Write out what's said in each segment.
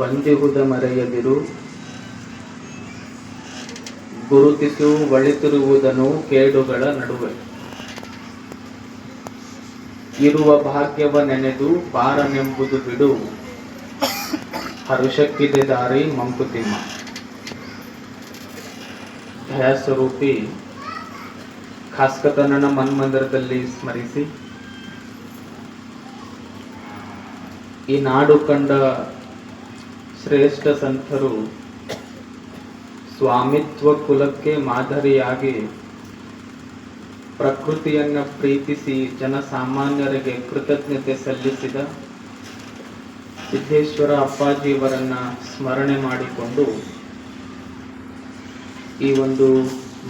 ಬಂದಿಹುದ ಮರೆಯದಿರು ಗುರುತಿಸು ಒಳಿತಿರುವುದನ್ನು ಕೇಡುಗಳ ನಡುವೆ. ಇರುವ ಭಾಗ್ಯವ ನೆನೆದು ಬಾರನೆಂಬುದು ಬಿಡು. ಹರುಷಕ್ಕಿದೆ ದಾರಿ ಮಂಕುತಿಮ್ಮ. ಸ್ವರೂಪಿ ಖಾಸ್ಕತನನ ಮನ್ಮಂದಿರದಲ್ಲಿ ಸ್ಮರಿಸಿ. ಈ ನಾಡು ಕಂಡ ಶ್ರೇಷ್ಠ ಸಂತರು ಸ್ವಾಮಿತ್ವ ಕುಲಕ್ಕೆ ಮಾದರಿಯಾಗಿ ಪ್ರಕೃತಿಯನ್ನ ಪ್ರೀತಿಸಿ ಜನಸಾಮಾನ್ಯರಿಗೆ ಕೃತಜ್ಞತೆ ಸಲ್ಲಿಸಿದ ಸಿದ್ದೇಶ್ವರ ಅಪ್ಪಾಜಿಯವರನ್ನು ಸ್ಮರಣೆ ಮಾಡಿಕೊಂಡು ಈ ಒಂದು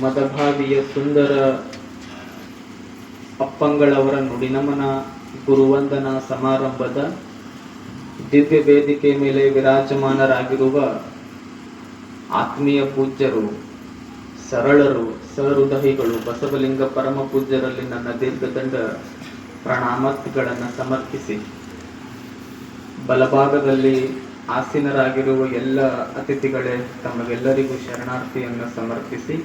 ಮದಭಾವಿಯ ಸುಂದರ ಅಪ್ಪಂಗಳವರ ನುಡಿನಮನ ಗುರುವಂದನ ಸಮಾರಂಭದ ದಿವ್ಯ ವೇದಿಕೆ ಮೇಲೆ ವಿರಾಜಮಾನರಾಗಿರುವ ಆತ್ಮೀಯ ಪೂಜ್ಯರು, ಸರಳರು, ಸಹೃದಯಿಗಳು ಬಸವಲಿಂಗ ಪರಮ ಪೂಜ್ಯರಲ್ಲಿ ನನ್ನ ದೀರ್ಘದಂಡ ಪ್ರಣಾಮಗಳನ್ನು ಸಮರ್ಪಿಸಿ, ಬಲಭಾಗದಲ್ಲಿ ಆಸೀನರಾಗಿರುವ ಎಲ್ಲ ಅತಿಥಿಗಳೇ ತಮಗೆಲ್ಲರಿಗೂ ಶರಣಾರ್ಥಿಯನ್ನು ಸಮರ್ಪಿಸಿ,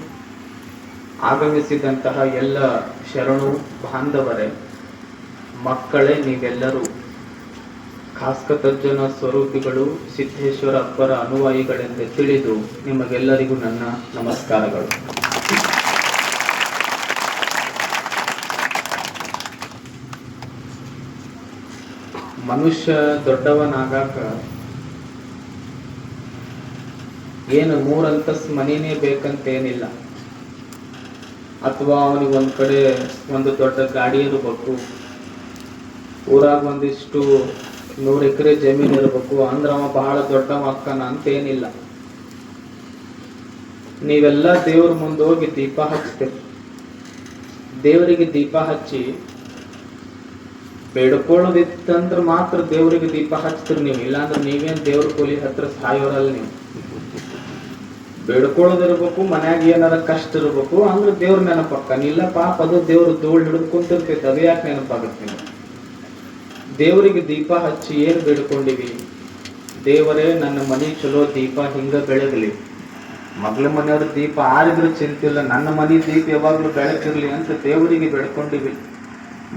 ಆಗಮಿಸಿದಂತಹ ಎಲ್ಲ ಶರಣು ಬಾಂಧವರೇ, ಮಕ್ಕಳೇ ನೀವೆಲ್ಲರೂ ಖಾಸ್ಕತಜ್ಜನ ಸ್ವರೂಪಿಗಳು ಸಿದ್ದೇಶ್ವರ ಅಪ್ಪರ ಅನುಯಾಯಿಗಳೆಂದು ತಿಳಿದು ನಿಮಗೆಲ್ಲರಿಗೂ ನನ್ನ ನಮಸ್ಕಾರಗಳು. ಮನುಷ್ಯ ದೊಡ್ಡವನಾಗಾಕ ಏನು ಮೂರಂತಸ್ ಬೇಕಂತ ಬೇಕಂತೇನಿಲ್ಲ. ಅಥವಾ ಅವನಿಗೆ ಒಂದ್ ಕಡೆ ಒಂದು ದೊಡ್ಡ ಗಾಡಿ ಇರಬೇಕು ಊರಾಗ ಒಂದಿಷ್ಟು ನೂರು ಎಕರೆ ಜಮೀನು ಇರಬೇಕು. ಅಂದ್ರ ಅವ ಬಹಳ ದೊಡ್ಡವ ಅಕ್ಕನ ಅಂತೇನಿಲ್ಲ. ನೀವೆಲ್ಲ ದೇವ್ರ ಮುಂದೆ ಹೋಗಿ ದೀಪ ಹಚ್ತೀರಿ. ದೇವರಿಗೆ ದೀಪ ಹಚ್ಚಿ ಬೇಡ್ಕೊಳ್ಳೋದಿತ್ತಂದ್ರ ಮಾತ್ರ ದೇವರಿಗೆ ದೀಪ ಹಚ್ತೀರಿ ನೀವು. ಇಲ್ಲಾಂದ್ರೆ ನೀವೇನ್ ದೇವ್ರ ಕೂಲಿ ಹತ್ರ ಸಾಯೋರಲ್ಲ ನೀವು. ಬೇಡ್ಕೊಳ್ಳೋದಿರ್ಬೇಕು, ಮನ್ಯಾಗ ಏನಾರ ಕಷ್ಟ ಇರ್ಬೇಕು, ಅಂದ್ರೆ ದೇವ್ರ ನೆನಪಕ್ಕ. ಇಲ್ಲ ಪಾಪ ಅದು ದೇವ್ರ ಧೂಳು ಹಿಡಿದು ಕುಂತಿರ್ತೈತೆ, ಅದು ಯಾಕೆ ನೆನಪಾಗುತ್ತೆ ನೀವು ದೇವರಿಗೆ ದೀಪ ಹಚ್ಚಿ ಏನು ಬೇಡ್ಕೊಂಡಿವಿ ದೇವರೇ, ನನ್ನ ಮನೆ ಚಲೋ ದೀಪ ಹಿಂಗ ಬೆಳಗಲಿ. ಮಗಳ ಮನೆಯವ್ರ ದೀಪ ಆರಿದ್ರು ಚಿಂತಿಲ್ಲ, ನನ್ನ ಮನೆ ದೀಪ ಯಾವಾಗಲೂ ಬೆಳಕಿರಲಿ ಅಂತ ದೇವರಿಗೆ ಬೆಳ್ಕೊಂಡಿವಿ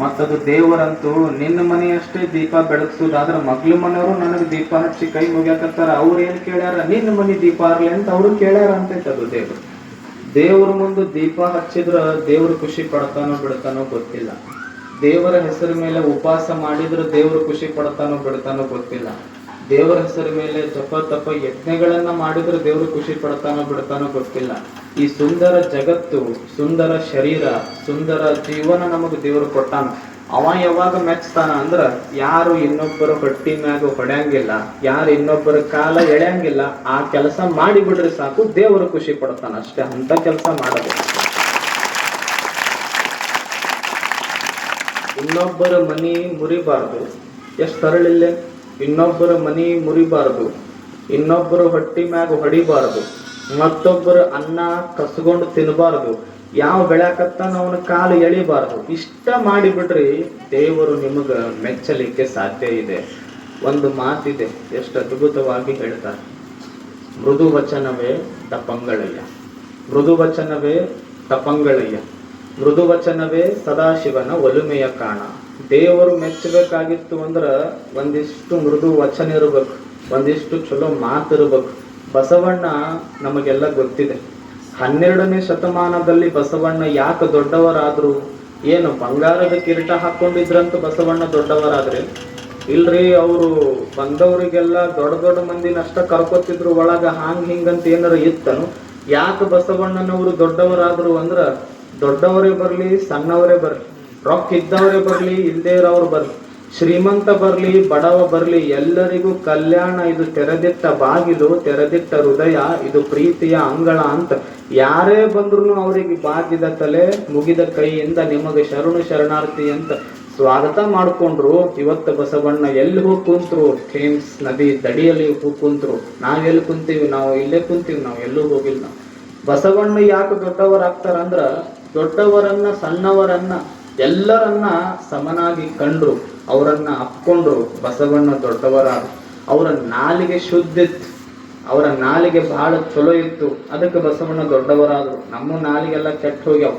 ಮತ್ತದು ದೇವರಂತೂ ನಿನ್ನ ಮನೆಯಷ್ಟೇ ದೀಪ ಬೆಳಗ್ಸೋದಾದ್ರೆ ಮಗಳ ಮನೆಯವರು ನನಗೆ ದೀಪ ಹಚ್ಚಿ ಕೈ ಮುಗಿಯಾಕತ್ತಾರ, ಅವ್ರು ಏನು ಕೇಳ್ಯಾರ? ನಿನ್ನ ಮನೆ ದೀಪ ಆಗಲಿ ಅಂತ ಅವರು ಕೇಳ್ಯಾರ ಅಂತೈತೆ ಅದು ದೇವರು. ದೇವ್ರ ಮುಂದೆ ದೀಪ ಹಚ್ಚಿದ್ರೆ ದೇವ್ರು ಖುಷಿ ಪಡ್ತಾನೋ ಬಿಡ್ತಾನೋ ಗೊತ್ತಿಲ್ಲ. ದೇವರ ಹೆಸರು ಮೇಲೆ ಉಪವಾಸ ಮಾಡಿದ್ರೆ ದೇವರು ಖುಷಿ ಪಡ್ತಾನೋ ಬಿಡ್ತಾನೋ ಗೊತ್ತಿಲ್ಲ. ದೇವರ ಹೆಸರು ಮೇಲೆ ಜಪ ತಪ್ಪ ಯಜ್ಞಗಳನ್ನ ಮಾಡಿದ್ರೆ ದೇವರು ಖುಷಿ ಪಡ್ತಾನೋ ಬಿಡ್ತಾನೋ ಗೊತ್ತಿಲ್ಲ. ಈ ಸುಂದರ ಜಗತ್ತು, ಸುಂದರ ಶರೀರ, ಸುಂದರ ಜೀವನ ನಮಗ್ ದೇವರು ಕೊಟ್ಟಾನ. ಅವ ಯಾವಾಗ ಮೆಚ್ತಾನ ಅಂದ್ರ ಯಾರು ಇನ್ನೊಬ್ಬರ ಹೊಟ್ಟಿ ಮ್ಯಾಗ ಹೊಡೆಯಂಗಿಲ್ಲ, ಯಾರು ಇನ್ನೊಬ್ಬರ ಕಾಲ ಎಳೆಯಂಗಿಲ್ಲ, ಆ ಕೆಲಸ ಮಾಡಿ ಬಿಡ್ರಿ ಸಾಕು ದೇವರು ಖುಷಿ ಪಡ್ತಾನ ಅಷ್ಟೇ ಅಂತ ಕೆಲಸ ಮಾಡಬೇಕು. ಇನ್ನೊಬ್ಬರ ಮನಿ ಮುರಿಬಾರ್ದು. ಎಷ್ಟು ತರಳಿಲ್ಲೆ? ಇನ್ನೊಬ್ಬರ ಮನಿ ಮುರಿಬಾರ್ದು. ಇನ್ನೊಬ್ಬರ ಹೊಟ್ಟಿ ಮ್ಯಾಗ ಹೊಡಿಬಾರ್ದು. ಮತ್ತೊಬ್ಬರ ಅನ್ನ ಕಸ್ಕೊಂಡು ತಿನ್ನಬಾರ್ದು ಯಾವ ಬೆಳ್ಯಾಕತ್ತಾನ ಅವನ ಕಾಲು ಎಳಿಬಾರ್ದು. ಇಷ್ಟ ಮಾಡಿಬಿಡ್ರಿ ದೇವರು ನಿಮಗೆ ಮೆಚ್ಚಲಿಕ್ಕೆ ಸಾಧ್ಯ ಇದೆ. ಒಂದು ಮಾತಿದೆ, ಎಷ್ಟು ಅದ್ಭುತವಾಗಿ ಹೇಳ್ತಾರೆ. ಮೃದು ವಚನವೇ ತಪಂಗಳಯ್ಯ. ಮೃದು ವಚನವೇ ತಪಂಗಳಯ್ಯ. ಮೃದು ವಚನವೇ ಸದಾಶಿವನ ಒಲುಮೆಯ ಕಾಣ. ದೇವರು ಮೆಚ್ಚಬೇಕಾಗಿತ್ತು ಅಂದ್ರ ಒಂದಿಷ್ಟು ಮೃದು ವಚನ ಇರ್ಬೇಕು, ಒಂದಿಷ್ಟು ಚಲೋ ಮಾತಿರ್ಬೇಕು ಬಸವಣ್ಣ ನಮಗೆಲ್ಲ ಗೊತ್ತಿದೆ. ಹನ್ನೆರಡನೇ ಶತಮಾನದಲ್ಲಿ ಬಸವಣ್ಣ ಯಾಕೆ ದೊಡ್ಡವರಾದ್ರು? ಏನು ಬಂಗಾರದ ಕಿರೀಟ ಹಾಕೊಂಡಿದ್ರಂತ ಬಸವಣ್ಣ ದೊಡ್ಡವರಾದ್ರೆ? ಇಲ್ರಿ, ಅವರು ಬಂದವರಿಗೆಲ್ಲ ದೊಡ್ಡ ದೊಡ್ಡ ಮಂದಿನಷ್ಟ ಕರ್ಕೊತಿದ್ರು, ಒಳಗ ಹಾಂಗ್ ಹಿಂಗಂತ ಏನಾರ ಇತ್ತನು? ಯಾಕೆ ಬಸವಣ್ಣನವರು ದೊಡ್ಡವರಾದ್ರು ಅಂದ್ರ ದೊಡ್ಡವರೇ ಬರಲಿ, ಸಣ್ಣವರೇ ಬರಲಿ, ರೊಕ್ಕ ಇದ್ದವರೇ ಬರಲಿ ಇಲ್ಲದೇ ಇರೋರು ಬರ್ಲಿ, ಶ್ರೀಮಂತ ಬರಲಿ, ಬಡವ ಬರಲಿ, ಎಲ್ಲರಿಗೂ ಕಲ್ಯಾಣ, ಇದು ತೆರೆದಿಟ್ಟ ಬಾಗಿಲು, ತೆರೆದಿಟ್ಟ ಹೃದಯ, ಇದು ಪ್ರೀತಿಯ ಅಂಗಳ ಅಂತ. ಯಾರೇ ಬಂದ್ರು ಅವರಿಗೆ ಬಾಗಿದ ತಲೆ, ಮುಗಿದ ಕೈಯಿಂದ ನಿಮಗೆ ಶರಣು ಶರಣಾರ್ಥಿ ಅಂತ ಸ್ವಾಗತ ಮಾಡ್ಕೊಂಡ್ರು. ಇವತ್ತು ಬಸವಣ್ಣ ಎಲ್ಲಿ ಹೋಗಿ ಕುಂತ್ರು? ಥೇಮ್ಸ್ ನದಿ ದಡಿಯಲ್ಲಿ ಹೋಗಿ ಕುಂತ್ರು. ನಾವೆಲ್ಲಿ ಕುಂತೀವಿ? ನಾವು ಇಲ್ಲೇ ಕುಂತೀವಿ. ನಾವು ಎಲ್ಲೂ ಹೋಗಿಲ್ಲ. ಬಸವಣ್ಣ ಯಾಕೆ ದೊಡ್ಡವರಾಗ್ತಾರ ಅಂದ್ರ ದೊಡ್ಡವರನ್ನ, ಸಣ್ಣವರನ್ನ, ಎಲ್ಲರನ್ನ ಸಮನಾಗಿ ಕಂಡ್ರು, ಅವರನ್ನ ಅಪ್ಕೊಂಡ್ರು ಬಸವಣ್ಣ ದೊಡ್ಡವರ ಅವರ ನಾಲಿಗೆ ಶುದ್ಧ ಇತ್ತು. ಅವರ ನಾಲಿಗೆ ಬಹಳ ಚಲೋ ಇತ್ತು. ಅದಕ್ಕೆ ಬಸವಣ್ಣ ದೊಡ್ಡವರಾದ್ರು. ನಮ್ಮ ನಾಲಿಗೆಲ್ಲ ಕೆಟ್ಟ ಹೋಗ್ಯಾವ.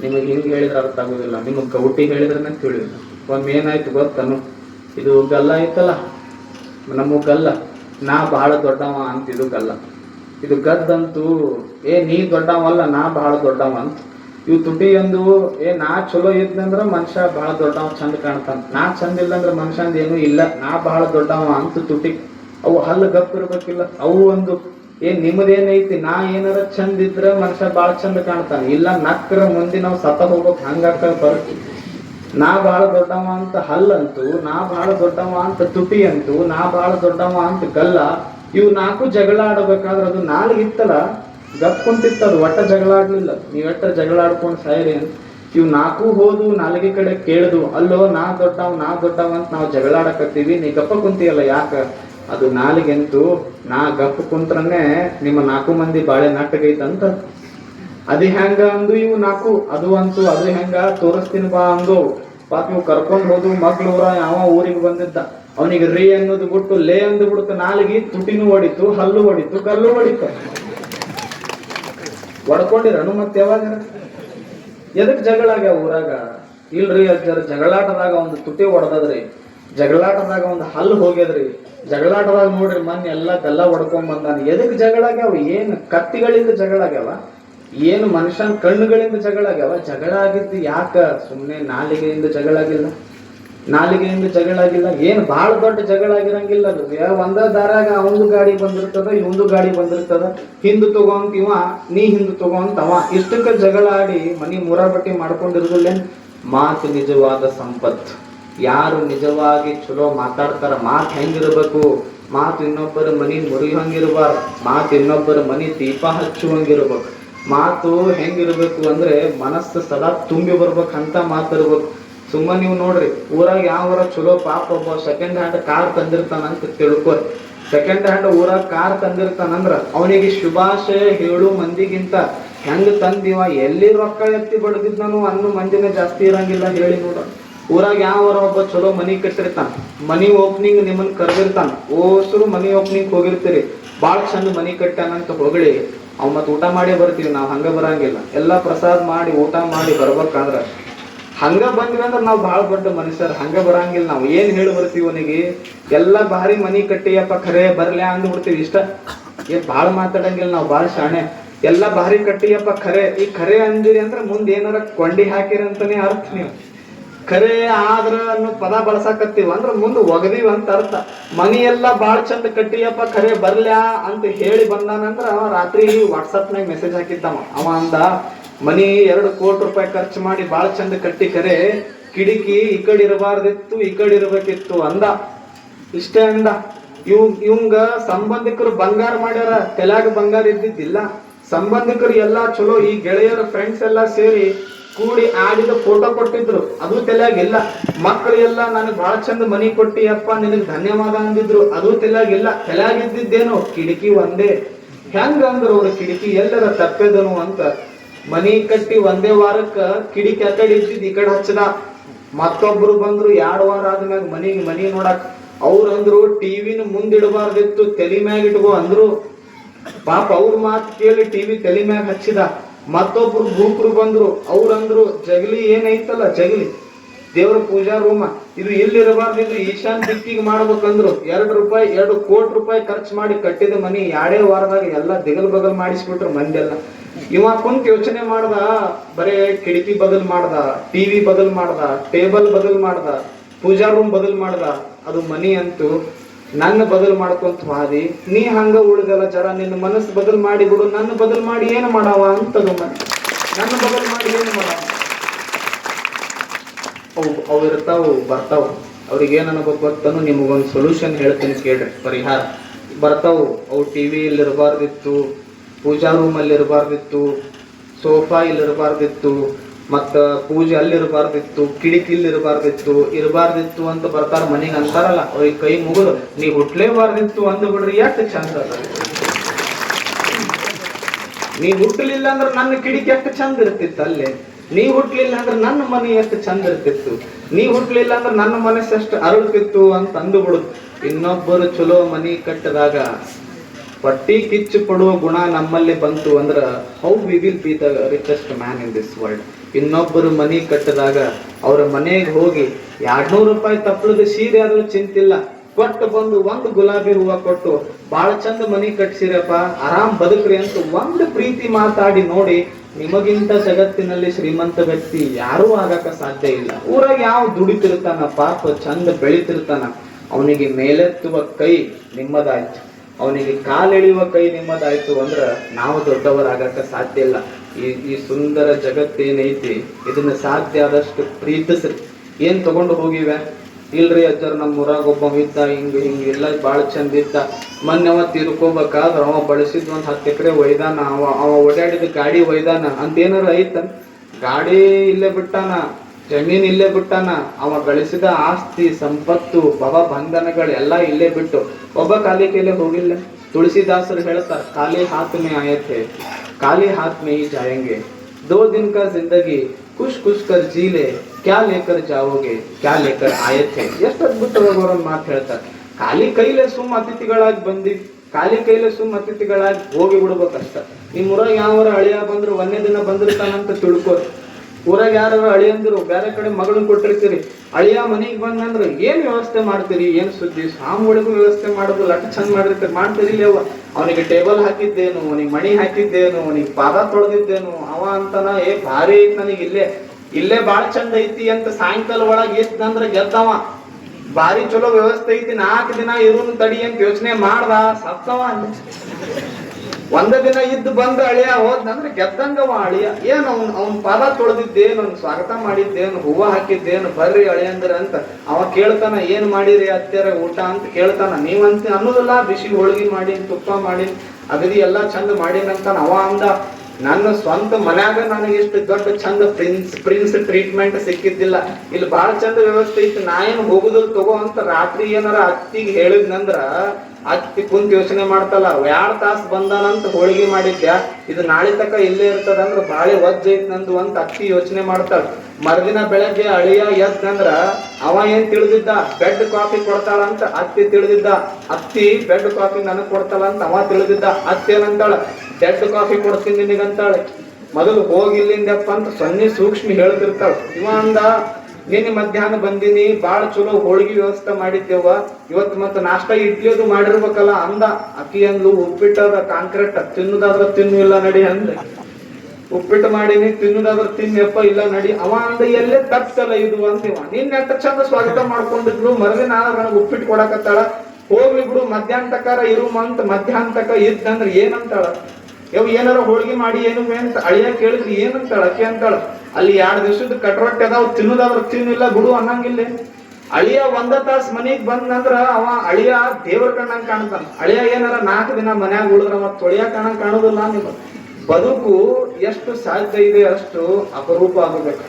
ನಿಮಗೆ ಹಿಂಗೆ ಹೇಳಿದ್ರೆ ಅರ್ಥ ಆಗೋದಿಲ್ಲ. ನಿಮಗೆ ಗೌಟಿ ಹೇಳಿದ್ರೆ ತಿಳಿಲ್ಲ ಒಮ್ಮೆ ಏನಾಯ್ತು ಗೊತ್ತನು? ಇದು ಗಲ್ಲ ಐತಲ್ಲ? ನಮ್ಮ ಗಲ್ಲ. ನಾ ಬಹಳ ದೊಡ್ಡವ ಅಂತ ಇದು ಗಲ್ಲ. ಇದು ಗದ್ದಂತೂ, ಏ, ನೀ ದೊಡ್ಡವಲ್ಲ, ನಾ ಬಹಳ ದೊಡ್ಡವ ಅಂತ. ಇವು ತುಟಿ ಅಂದು ಏ, ನಾ ಚಲೋ ಇದ್ನಂದ್ರ ಮನುಷ್ಯ ಬಹಳ ದೊಡ್ಡವ, ಚಂದ ಕಾಣ್ತಾನ. ನಾ ಚಂದ ಇಲ್ಲಂದ್ರ ಮನುಷ್ಯಂದ ಏನು ಇಲ್ಲ. ನಾ ಬಹಳ ದೊಡ್ಡವ, ಅಂತ ತುಟಿ ಅವು ಹಲ್ಲು ಗಪ್ಪ ಇರ್ಬೇಕಿಲ್ಲ. ಅವು ಒಂದು ಏನ್ ನಿಮ್ಮದೇನೈತಿ ನಾ ಏನಾರ ಚಂದ ಇದ್ರ ಮನುಷ್ಯ ಬಹಳ ಚಂದ ಕಾಣ್ತಾನ. ಇಲ್ಲ, ನಕ್ರ ಮುಂದೆ ನಾವು ಸತ ಹೋಗ್ಬೇಕು ಹಂಗಾಕ ಬರ್ತೀವಿ ನಾ ಬಹಳ ದೊಡ್ಡವ ಅಂತ ಹಲ್ಲಂತು ನಾ ಬಹಳ ದೊಡ್ಡವ ಅಂತ ತುಟಿ ಅಂತು, ನಾ ಬಹಳ ದೊಡ್ಡವ ಅಂತ ಗಲ್ಲ, ಇವು ನಾಲ್ಕು ಜಗಳ ಆಡಬೇಕಾದ್ರೆ ಅದು ನಾಲ್ಗಿತ್ತಲ್ಲ ಗಪ್ ಕುಂತಿತ್ತು ಅದು ಒಟ್ಟ ಜಗಳ ಆಡ್ಲಿಲ್ಲ. ನೀವೆಟ್ಟ ಜಗಳ ಆಡ್ಕೊಂಡು ಸಾಯ್ರಿ ಅಂತ. ಇವ್ ನಾಲ್ಕು ಹೋದು ನಾಲ್ಗೆ ಕಡೆ ಕೇಳ್ದು, ಅಲ್ಲೋ, ನಾ ದೊಡ್ಡವ್ ನಾ ದೊಡ್ಡವ್ ಅಂತ ನಾವು ಜಗಳ ಆಡಕತ್ತೀವಿ. ನೀ ಗಪ್ಪ ಕುಂತಿಯಲ್ಲ ಯಾಕ? ಅದು ನಾಲಿಗೆಂತು, ನಾ ಗಪ್ಪ ಕುಂತ್ರನೇ ನಿಮ್ಮ ನಾಲ್ಕು ಮಂದಿ ಬಾಳೆ ನಾಟಕೈತಂತ ಅದು ಹೆಂಗ ಅಂದು ಇವು ನಾಲ್ಕು ಅದು ಅಂತೂ, ಅದು ಹೆಂಗ? ತೋರಿಸ್ತೀನಿ ಬಾ ಅಂದು. ಪಾಪ ಇವು ಕರ್ಕೊಂಡ್ ಹೋದು ಊರ, ಯಾವ ಊರಿಗೆ ಬಂದಿದ್ದ? ಅವನಿಗೆ ರೀ ಅನ್ನೋದು ಬಿಟ್ಟು, ಲೇ ಅಂದು ಬಿಡ್ತು ನಾಲಿಗೆ ತುಟಿನೂ ಹೊಡಿತು ಹಲ್ಲು ಹೊಡಿತು ಕಲ್ಲು ಹೊಡಿತು ಹೊಡ್ಕೊಂಡಿರನು ಮತ್ತೆ ಯಾವಾಗ? ಎದಕ್ ಜಗಳ ಆಗ್ಯಾವ ಊರಾಗ? ಇಲ್ರಿ ಅಜ್ಜರ, ಜಗಳಾಟದಾಗ ಒಂದು ತುಟಿ ಹೊಡೆದದ್ರಿ. ಜಗಳಾಟದಾಗ ಒಂದು ಹಲ್ಲು ಹೋಗ್ಯದ್ರಿ. ಜಗಳಾಟದಾಗ ನೋಡ್ರಿ ಮೊನ್ನೆ ಎಲ್ಲ ಗಲ್ಲ ಹೊಡ್ಕೊಂಡ್ ಬಂದಾನ. ಎದಕ್ ಜಗಳ ಆಗ್ಯಾವ ಏನ್ ಕತ್ತಿಗಳಿಂದ ಜಗಳಾಗ್ಯಾವ? ಏನು ಮನುಷ್ಯನ ಕಣ್ಣುಗಳಿಂದ ಜಗಳಾಗ್ಯಾವ? ಜಗಳ ಆಗಿದ್ದು ಯಾಕ ಸುಮ್ಮನೆ ನಾಲಿಗೆಯಿಂದ ಜಗಳ ಆಗಿಲ್ಲ ನಾಲಿಗೆಯಿಂದ ಜಗಳಾಗಿಲ್ಲ, ಏನ್ ಬಹಳ ದೊಡ್ಡ ಜಗಳ ಆಗಿರಂಗಿಲ್ಲ ಅದು ಒಂದ ದಾರಾಗ ಅವಂದು ಗಾಡಿ ಬಂದಿರ್ತದ, ಇವಂದು ಗಾಡಿ ಬಂದಿರ್ತದ. ಹಿಂದ್ ತಗೋಂತ ಇವ, ನೀ ಹಿಂದ್ ತಗೊಂತವ ಇಷ್ಟಕ್ಕೆ ಜಗಳ ಆಡಿ ಮನಿ ಮುರ ಬಟ್ಟಿ ಮಾಡ್ಕೊಂಡಿರೋದಿಲ್ಲೇನ್ ಮಾತು ನಿಜವಾದ ಸಂಪತ್ತು. ಯಾರು ನಿಜವಾಗಿ ಚಲೋ ಮಾತಾಡ್ತಾರ, ಮಾತು ಹೆಂಗಿರ್ಬೇಕು? ಮಾತು ಇನ್ನೊಬ್ಬರ ಮನಿ ಮುರಿಯೋಂಗಿರ್ಬಾರ್ದು. ಮಾತು ಇನ್ನೊಬ್ಬರ ಮನಿ ದೀಪ ಹಚ್ಚುವಂಗಿರ್ಬೇಕು. ಮಾತು ಹೆಂಗಿರ್ಬೇಕು ಅಂದ್ರೆ ಮನಸ್ಸು ಸದಾ ತುಂಬಿ ಬರ್ಬೇಕಂತ ಮಾತಿರ್ಬೇಕು. ಸುಮ್ಮ ನೀವು ನೋಡ್ರಿ, ಊರಾಗ ಯಾವರ ಚಲೋ ಪಾಪ ಒಬ್ಬ ಸೆಕೆಂಡ್ ಹ್ಯಾಂಡ್ ಕಾರ್ ತಂದಿರ್ತಾನ ಅಂತ ತಿಳ್ಕೊರಿ ಸೆಕೆಂಡ್ ಹ್ಯಾಂಡ್ ಊರಾಗ ಕಾರ್ ತಂದಿರ್ತಾನಂದ್ರ ಅವನಿಗೆ ಶುಭಾಶಯ ಹೇಳು ಮಂದಿಗಿಂತ. ಹೆಂಗ್ ತಂದಿವ ಎಲ್ಲಿ ರೊಕ್ಕ ಎತ್ತಿ ಬಡ್ದಿದ್ನನು ಅನ್ನು ಮಂದಿನೇ ಜಾಸ್ತಿ ಇರಂಗಿಲ್ಲ ಹೇಳಿ ನೋಡ. ಊರಾಗ ಯಾವರ ಒಬ್ಬ ಚಲೋ ಮನಿ ಕಟ್ಟಿರ್ತಾನ, ಮನಿ ಓಪನಿಂಗ್ ನಿಮ್ಮನ್ನ ಕರೆದಿರ್ತಾನ. ಓಸರು ಮನಿ ಓಪನಿಂಗ್ ಹೋಗಿರ್ತೀರಿ, ಬಾಳ ಚಂದ ಮನಿ ಕಟ್ಟಾನಂತ ಹೊಗಳಿ. ಅವ್ ಮತ್ತೆ ಊಟ ಮಾಡಿ ಬರ್ತೀವಿ, ನಾವು ಹಂಗ ಬರಂಗಿಲ್ಲ. ಎಲ್ಲ ಪ್ರಸಾದ ಮಾಡಿ, ಊಟ ಮಾಡಿ ಬರ್ಬೇಕಂದ್ರ ಹಂಗ ಬಂದ್ವಿ ಅಂದ್ರೆ ನಾವು ಬಹಳ ದೊಡ್ಡ ಮನುಷ್ಯರ್, ಹಂಗ ಬರಂಗಿಲ್ಲ ನಾವು. ಏನ್ ಹೇಳಿ ಬರ್ತೀವಿ ಅವನಿಗೆ? ಎಲ್ಲ ಭಾರಿ ಮನಿ ಕಟ್ಟಿಯಪ್ಪ ಖರೆ ಬರ್ಲ್ಯಾ ಅಂದ್ ಬಿಡ್ತೀವಿ ಇಷ್ಟ. ಏ ಬಾಳ ಮಾತಾಡಂಗಿಲ್ಲ ನಾವು ಬಾಳ ಶಾಣೆ. ಎಲ್ಲ ಭಾರಿ ಕಟ್ಟಿಯಪ್ಪ ಖರೆ. ಈ ಖರೆ ಅಂದಿರಿ ಅಂದ್ರೆ ಮುಂದೆ ಏನಾರ ಕೊಂಡಿ ಹಾಕಿರಿ ಅಂತಾನೆ ಅರ್ಥ ನೀವು. ಖರೆ ಆದ್ರ ಅನ್ನೋ ಪದ ಬಳಸಾಕತ್ತೀವ ಅಂದ್ರ ಮುಂದ್ ಒಗದೀವಿ ಅಂತ ಅರ್ಥ. ಮನಿ ಎಲ್ಲಾ ಬಾಳ್ ಚಂದ ಕಟ್ಟಿಯಪ್ಪ ಖರೆ ಬರ್ಲ್ಯಾ ಅಂತ ಹೇಳಿ ಬಂದಾನಂದ್ರ ರಾತ್ರಿ ವಾಟ್ಸಪ್ನಾಗ ಮೆಸೇಜ್ ಹಾಕಿದ್ದವ. ಅವ ಅಂದ ಮನಿ ಎರಡು ಕೋಟಿ ರೂಪಾಯಿ ಖರ್ಚು ಮಾಡಿ ಬಾಳ ಚಂದ ಕಟ್ಟಿ ಕರೆ ಕಿಡಿಕಿ ಈ ಕಡೆ ಇರಬಾರ್ದಿತ್ತು, ಈ ಕಡೆ ಇರಬೇಕಿತ್ತು ಅಂದ. ಇಷ್ಟೇ ಅಂದ. ಇವ್ ಇವಂಗ ಸಂಬಂಧಿಕರು ಬಂಗಾರ ಮಾಡ್ಯಾರ ತೆಲಾಗ ಬಂಗಾರ ಇದ್ದಿದ್ದಿಲ್ಲ. ಸಂಬಂಧಿಕರು ಎಲ್ಲಾ ಚಲೋ, ಈ ಗೆಳೆಯರ ಫ್ರೆಂಡ್ಸ್ ಎಲ್ಲಾ ಸೇರಿ ಕೂಡಿ ಆಡಿದ ಫೋಟೋ ಕೊಟ್ಟಿದ್ರು. ಅದು ತಲೆಯಾಗಿಲ್ಲ ಮಕ್ಕಳು ಎಲ್ಲ ನನಗೆ ಬಹಳ ಚಂದ ಮನಿ ಕೊಟ್ಟಿಯಪ್ಪ ನಿನಗೆ ಧನ್ಯವಾದ ಅಂದಿದ್ರು. ಅದು ತಲೆಯಾಗಿಲ್ಲ ತಲೆಯಾಗಿದ್ದೇನು ಕಿಟಕಿ ಒಂದೇ. ಹೆಂಗ ಅಂದ್ರು ಅವ್ರ ಕಿಟಕಿ ಎಲ್ಲರ ತಪ್ಪೆದನು ಅಂತ. ಮನಿ ಕಟ್ಟಿ ಒಂದೇ ವಾರಕ್ಕ ಕಿಡಿ ಕೆತ್ತಡಿ ಇದ್ದಿದ್ ಈ ಕಡೆ ಹಚ್ಚದ. ಮತ್ತೊಬ್ರು ಬಂದ್ರು ಎರಡು ವಾರ ಆದ್ಮ್ಯಾಗ ಮನಿ ಮನಿ ನೋಡಕ್. ಅವ್ರಂದ್ರು ಟಿವಿನ ಮುಂದಿಡಬಾರ್ದಿತ್ತು ತಲಿ ಮ್ಯಾಗ ಇಟ್ಕೋ ಅಂದ್ರು. ಪಾಪ ಅವ್ರ ಮಾತು ಕೇಳಿ ಟಿವಿ ತಲೆ ಮ್ಯಾಗ ಹಚ್ಚಿದ. ಮತ್ತೊಬ್ರು ಭೂಕರು ಬಂದ್ರು ಅವ್ರಂದ್ರು ಜಗಲಿ ಏನೈತಲ್ಲ ಜಗಲಿ. ದೇವ್ರ ಪೂಜಾ ರೂಮ, ಇದು ಎಲ್ಲಿರಬಾರ್ದು ಇದು ಈಶಾನ್ ದಿಕ್ಕಿಗೆ ಮಾಡ್ಬೇಕಂದ್ರು. ಎರಡು ರೂಪಾಯಿ, ಎರಡು ಕೋಟಿ ರೂಪಾಯಿ ಖರ್ಚು ಮಾಡಿ ಕಟ್ಟಿದ ಮನಿ ಎರಡೇ ವಾರದಾಗ ಎಲ್ಲ ದಿಗಲ್ ಬಗಲ್ ಮಾಡಿಸ್ಬಿಟ್ರು ಮಂದೆಲ್ಲ ಇವ ಕುಂತ ಯೋಚನೆ ಮಾಡ್ದ, ಬರೇ ಕಿಟಕಿ ಬದಲ್ ಮಾಡ್ದ, ಟಿವಿ ಬದಲ್ ಮಾಡ್ದ, ಟೇಬಲ್ ಬದಲ್ ಮಾಡ್ದ, ಪೂಜಾ ರೂಮ್ ಬದಲ್ ಮಾಡ್ದ, ಅದು ಮನಿ ಅಂತೂ ನನ್ನ ಬದಲ್ ಮಾಡ್ಕೊಂತ ಹಾದಿ ನೀ ಹಂಗ ಉಳ್ದಲ್ಲ ಜರ, ನಿನ್ನ ಮನಸ್ಸು ಬದಲ್ ಮಾಡಿ ಬಿಡು, ನನ್ನ ಬದಲ್ ಮಾಡಿ ಏನು ಮಾಡವ ಅಂತ ನನ್ನ ಬದಲ್ ಮಾಡಿ ಏನು ಮಾಡವ? ಅವು ಇರ್ತಾವು, ಬರ್ತಾವು. ಅವ್ರಿಗೆ ಏನು ಅನ್ಬೇಕು ಗೊತ್ತನು, ನಿಮಗೊಂದು ಸೊಲ್ಯೂಷನ್ ಹೇಳ್ತೀನಿ ಕೇಳ್ರಿ, ಪರಿಹಾರ. ಬರ್ತಾವು, ಅವು ಟಿವಿ ವಿ ಇರಬಾರ್ದಿತ್ತು ಪೂಜಾ ರೂಮ್ ಅಲ್ಲಿ ಇರಬಾರ್ದಿತ್ತು ಸೋಫಾ ಇಲ್ಲಿ ಇರಬಾರ್ದಿತ್ತು ಮತ್ತ ಪೂಜೆ ಅಲ್ಲಿ ಇರಬಾರ್ದಿತ್ತು ಕಿಡಿಕಿ ಇಲ್ಲಿ ಇರಬಾರ್ದಿತ್ತು ಅಂತ ಬರ್ತಾರ ಮನೆಗೆ ಅಂತಾರಲ್ಲ, ಅವ್ರಿಗೆ ಕೈ ಮುಗಿದು, ನೀ ಹುಟ್ಲೇಬಾರ್ದಿತ್ತು ಅಂದು ಬಿಡ್ರಿ ಚಂದ ಅದ? ನೀ ಹುಟ್ಟಲಿಲ್ಲ ಅಂದ್ರೆ ನನ್ನ ಕಿಡಿಕಿ ಎಷ್ಟು ಚಂದ ಇರ್ತಿತ್ತು ಅಲ್ಲಿ? ನೀ ಹುಟ್ಲಿಲ್ಲ ಅಂದ್ರೆ ನನ್ನ ಮನೆ ಎಷ್ಟು ಚಂದ ಇರ್ತಿತ್ತು? ನೀ ಹುಟ್ಲಿಲ್ಲ ಅಂದ್ರೆ ನನ್ನ ಮನಸ್ಸು ಎಷ್ಟು ಅರಳುತ್ತಿತ್ತು? ಅಂತ ಅಂದು ಬಿಡುದು. ಇನ್ನೊಬ್ಬರು ಚಲೋ ಮನಿ ಕಟ್ಟದಾಗ ಹೊಟ್ಟಿ ಕಿಚ್ಚು ಪಡುವ ಗುಣ ನಮ್ಮಲ್ಲಿ ಬಂತು ಅಂದ್ರೆ how we will be the richest man in this world ಇನ್ನೊಬ್ಬರು ಮನೆ ಕಟ್ಟಿದಾಗ ಅವ್ರ ಮನೆಗೆ ಹೋಗಿ ಎರಡ್ನೂರು ರೂಪಾಯಿ ತಪ್ಪಳದ ಸೀರೆ ಆದ್ರೂ ಚಿಂತಿಲ್ಲ. ಕೊಟ್ಟು ಬಂದು ಒಂದು ಗುಲಾಬಿ ಹೂವ ಕೊಟ್ಟು ಬಾಳ ಚಂದ ಮನೆ ಕಟ್ಸಿರಪ್ಪ, ಆರಾಮ್ ಬದುಕ್ರಿ ಅಂತ ಒಂದು ಪ್ರೀತಿ ಮಾತಾಡಿ ನೋಡಿ ನಿಮಗಿಂತ ಜಗತ್ತಿನಲ್ಲಿ ಶ್ರೀಮಂತ ವ್ಯಕ್ತಿ ಯಾರೂ ಆಗಕ ಸಾಧ್ಯ ಇಲ್ಲ. ಊರಾಗ ಯಾವ ದುಡಿತಿರ್ತಾನ, ಪಾಪ ಚಂದ ಬೆಳಿತಿರ್ತಾನ, ಅವನಿಗೆ ಮೇಲೆತ್ತುವ ಕೈ ನಿಮ್ಮದಾಯ್ತು. ಅವನಿಗೆ ಕಾಲೆಳೆಯುವ ಕೈ ನಿಮ್ಮದಾಯ್ತು ಅಂದ್ರ ನಾವು ದೊಡ್ಡವರಾಗಕ ಸಾಧ್ಯ ಇಲ್ಲ. ಈ ಈ ಸುಂದರ ಜಗತ್ತೇನೈತಿ ಇದನ್ನ ಸಾಧ್ಯ ಆದಷ್ಟು ಪ್ರೀತಿಸ್ರಿ. ಏನ್ ತಗೊಂಡು ಹೋಗಿವೆ? ಇಲ್ರಿ ಅಜ್ಜರ್ ನಮ್ಮ ಊರಾಗ ಒಬ್ಬ ಇದ್ದ, ಹಿಂಗ ಹಿಂಗ, ಇಲ್ಲ, ಬಾಳ ಚಂದ ಇದ್ದ. ಮೊನ್ನೆ ಅವ ತಿರ್ಕೊಬೇಕಾದ್ರ ಅವ ಬಳಸಿದ್ ಒಂದ್ ಹತ್ತು ಎಕರೆ ಒಯ್ದಾನ, ಅವ ಅವ ಓಡಾಡಿದ ಗಾಡಿ ಒಯ್ದಾನ, ಅಂತ ಏನಾರ ಐತ ಗಾಡಿ ಇಲ್ಲೇ ಬಿಟ್ಟಾನ. ಜಮೀನ್ ಇಲ್ಲೇ ಬಿಟ್ಟಾನ. ಅವ ಗಳಿಸಿದ ಆಸ್ತಿ, ಸಂಪತ್ತು, ಭವ ಬಂಧನಗಳೆಲ್ಲ ಇಲ್ಲೇ ಬಿಟ್ಟು ಒಬ್ಬ ಖಾಲಿ ಕೈಲೇ ಹೋಗಿಲ್ಲ. ತುಳಸಿದಾಸರು ಹೇಳ್ತಾರ, ಖಾಲಿ ಹಾತ್ ಮೇ ಆಯತೆ ಖಾಲಿ ಹಾತ್ ಮೇ ಈ ಜಾಯಂಗೆ. ದೋ ದಿನ ಕಾ ಜಿಂದಗಿ, ಖುಷ್ ಖುಷ್ ಕರ್ ಜೀಲೆ. ಕ್ಯಾ ಲೇಕರ್ ಜಾವೋಗೆ, ಕ್ಯಾ ಲೇಕರ್ ಆಯತೆ ಎಷ್ಟು ಅದ್ಭುತವಾಗಿ ಮಾತು ಹೇಳ್ತಾರೆ. ಖಾಲಿ ಕೈಲೇ ಸುಮ್ಮ ಅತಿಥಿಗಳಾಗಿ ಬಂದಿ, ಖಾಲಿ ಕೈಲೇ ಸುಮ್ಮ ಅತಿಥಿಗಳಾಗಿ ಹೋಗಿ ಬಿಡ್ಬೇಕಷ್ಟ. ನಿಮ್ಮೂರಾಗ ಯಾವ ಅಳಿಯ ಬಂದ್ರು, ಒಂದೇ ದಿನ ಬಂದಿರ್ತಾನಂತ ತಿಳ್ಕೋ ಊರಾಗ ಯಾರು ಅಳಿಯಂದ್ರು ಬೇರೆ ಕಡೆ ಮಗಳು ಕೊಟ್ಟಿರ್ತೀರಿ. ಅಳಿಯ ಮನೆಗೆ ಬಂದ್ರೆ ಏನ್ ವ್ಯವಸ್ಥೆ ಮಾಡ್ತೀರಿ? ಏನ್ ಸುದ್ದಿ? ಸ್ವಾಮಿಗಳಿಗೂ ವ್ಯವಸ್ಥೆ ಮಾಡೋದು ಲಟ್ ಚಂದ ಮಾಡಿರ್ತೀರಿ. ಮಾಡ್ತೀರಿ ಇಲ್ಲವ ಅವ ಅವನಿಗೆ ಟೇಬಲ್ ಹಾಕಿದ್ದೇನು, ಅವನಿಗೆ ಮಣಿ ಹಾಕಿದ್ದೇನು, ಅವನಿಗೆ ಪಾದ ತೊಳೆದಿದ್ದೇನು. ಅವ ಅಂತನ, ಏ, ಭಾರಿ ಐತ್ ನನಗೆ ಇಲ್ಲೇ. ಇಲ್ಲೇ ಬಾಳ ಚಂದ ಐತಿ ಅಂತ ಸಾಯಂಕಾಲ ಒಳಗೆ ಎಷ್ಟಂದ್ರ ಗೆದ್ದವ. ಭಾರಿ ಚಲೋ ವ್ಯವಸ್ಥೆ ಐತಿ. ನಾಲ್ಕು ದಿನ ಇರೋನು ತಡಿ ಅಂತ ಯೋಚನೆ ಮಾಡ್ದ. ಸತ್ತವ. ಒಂದ ದಿನ ಇದ್ದು ಬಂದು ಅಳಿಯ ಹೋದ್ನಂದ್ರೆ ಗೆದ್ದಂಗವ ಅಳಿಯ ಏನ್ ಅವ್ನ್ ಅವ್ನ್ ಪಾದ ತೊಳೆದಿದ್ದೇನು, ಅವ್ನ್ ಸ್ವಾಗತ ಮಾಡಿದ್ದೇನು, ಹೂವು ಹಾಕಿದ್ದೇನು, ಬರ್ರಿ ಅಳಿಯಂದ್ರ ಅಂತ. ಅವ ಕೇಳ್ತಾನ, ಏನ್ ಮಾಡಿರಿ ಅತ್ತೆರ ಊಟ? ಅಂತ ಕೇಳ್ತಾನ. ನೀವಂತ ಅನ್ನೋದಲ್ಲ ಬಿಸಿ ಹೋಳಿಗೆ ಮಾಡಿ ತುಪ್ಪ ಮಾಡಿ ಅಗದಿ ಎಲ್ಲಾ ಚಂದ ಮಾಡಿನಂತಾನ ಅವ ಅಂದ, ನನ್ನ ಸ್ವಂತ ಮನ್ಯಾಗ ನನಗೆ ಇಷ್ಟು ದೊಡ್ಡ ಚಂದ ಪ್ರಿನ್ಸ್ ಪ್ರಿನ್ಸ್ ಟ್ರೀಟ್ಮೆಂಟ್ ಸಿಕ್ಕಿದ್ದಿಲ್ಲ. ಇಲ್ಲಿ ಬಹಳ ಚಂದ ವ್ಯವಸ್ಥೆ ಇತ್ತು ನಾ ಏನು ಹೋಗುದು ತಗೋ ಅಂತ ರಾತ್ರಿ ಏನಾರ ಅತ್ತಿಗೆ ಹೇಳಿದ್ನಂದ್ರ ಅತ್ತಿ ಕುಂತ ಯೋಚನೆ ಮಾಡ್ತಲ್ಲ ಎರಡ್ ತಾಸು ಬಂದಾನಂತ ಹೋಳಿಗೆ ಮಾಡಿದ್ಯಾ, ಇದು ನಾಳೆ ತಕ ಇಲ್ಲೇ ಇರ್ತದ ಅಂದ್ರ ಬಾಳೆ ವಜ್ಜ ಐತ್ ನಂದು ಅಂತ ಅತ್ತಿ ಯೋಚನೆ ಮಾಡ್ತಾಳ. ಮರುದಿನ ಬೆಳಗ್ಗೆ ಅಳಿಯ ಎದ್ದಂದ್ರ ಅವ ಏನ್ ತಿಳಿದಿದ್ದ ಬೆಡ್ ಕಾಫಿ ಕೊಡ್ತಾಳಂತ ಅತ್ತಿ ತಿಳಿದಿದ್ದ. ಅತ್ತಿ ಬೆಡ್ ಕಾಫಿ ನನಗ್ ಕೊಡ್ತಾಳ ಅಂತ ಅವ ತಿಳಿದಿದ್ದ. ಅತ್ತಿ ಏನಂತಾಳ ಬೆಡ್ ಕಾಫಿ ಕೊಡ್ತೀನಿ ನಿನಗಂತಾಳೆ. ಮೊದಲು ಹೋಗಿಲ್ಲಿಂದಪ್ಪ ಅಂತ ಸೊನ್ನೆ ಸೂಕ್ಷ್ಮ ಹೇಳ್ತಿರ್ತಾಳ. ಇವ ಅಂದ ನಿನ್ನೆ ಮಧ್ಯಾಹ್ನ ಬಂದಿನಿ? ಬಾಳ ಚಲೋ ಹೋಳಿಗೆ ವ್ಯವಸ್ಥೆ ಮಾಡಿದ್ದೇವ ಇವತ್ತು ಮತ್ತ ನಾಷ್ಟ ಇಡ್ಲಿ ಅದು ಮಾಡಿರ್ಬೇಕಲ್ಲ, ಅಂದ. ಅಕ್ಕಿ ಅಂದ್ಲು ಉಪ್ಪಿಟ್ಟದ ಕಾಂಕ್ರೀಟ್ ತಿನ್ನುದಾದ್ರ ತಿನ್ನು ಇಲ್ಲ ನಡಿ ಅಂದ ಉಪ್ಪಿಟ್ಟು ಮಾಡಿನಿ, ತಿನ್ನುದಾದ್ರ ತಿನ್ನಪ್ಪ ಇಲ್ಲ ನಡಿ. ಅವ ಅಂದ, ಎಲ್ಲೇ ತಪ್ಪಲ್ಲ ಇದು? ಅಂತಿವ ನಿನ್ನ ಎಂತ ಚಂದ ಸ್ವಾಗತ ಮಾಡ್ಕೊಂಡಿದ್ರು ಮರದಿ ನಾನು ನನಗೆ ಉಪ್ಪಿಟ್ಟು ಕೊಡಕತ್ತಾಳ. ಹೋಗ್ಲಿ ಬಿಡು, ಮಧ್ಯಾಹ್ನ ತಕಾರ ಇರು ಮಂತ್. ಮಧ್ಯಾಹ್ನ ತಕ ಇದ್ದಂದ್ರ ಏನಂತಾಳ? ಯವ್ ಏನಾರ ಹೋಳಿಗೆ ಮಾಡಿ ಏನು ಅಂತ ಅಳಿಯ ಕೇಳಿದ್ರಿ, ಏನಂತಾಳ ಅಕ್ಕಿ ಅಂತಾಳ? ಅಲ್ಲಿ ಎರಡು ದಿವಸದ ಕಟ್ರೊಟ್ಟೆ ಅದಾವ, ತಿನ್ನುದಾದ್ರ ತಿನ್ನಿಲ್ಲ, ಬಿಡು ಅನ್ನಂಗಿಲ್ಲ. ಅಳಿಯ ಒಂದ ತಾಸ್ ಮನಿಗ್ ಬಂದಂದ್ರ ಅವ ಅಳಿಯ ದೇವ್ರ ಕಣ್ಣಂಗ್ ಕಾಣ್ತಾನ. ಅಳಿಯ ಏನಾರ ನಾಲ್ಕು ದಿನ ಮನ್ಯಾಗ ಉಳಿದ್ರ ಮತ್ ತೊಳಿಯ ಕಣ್ಣಂಗ್ ಕಾಣುದಿಲ್ಲ ನಿಮ್ಮ ಬದುಕು ಎಷ್ಟು ಸಾಧ್ಯ ಇದೆ ಅಷ್ಟು ಅಪರೂಪ ಆಗಬೇಕು.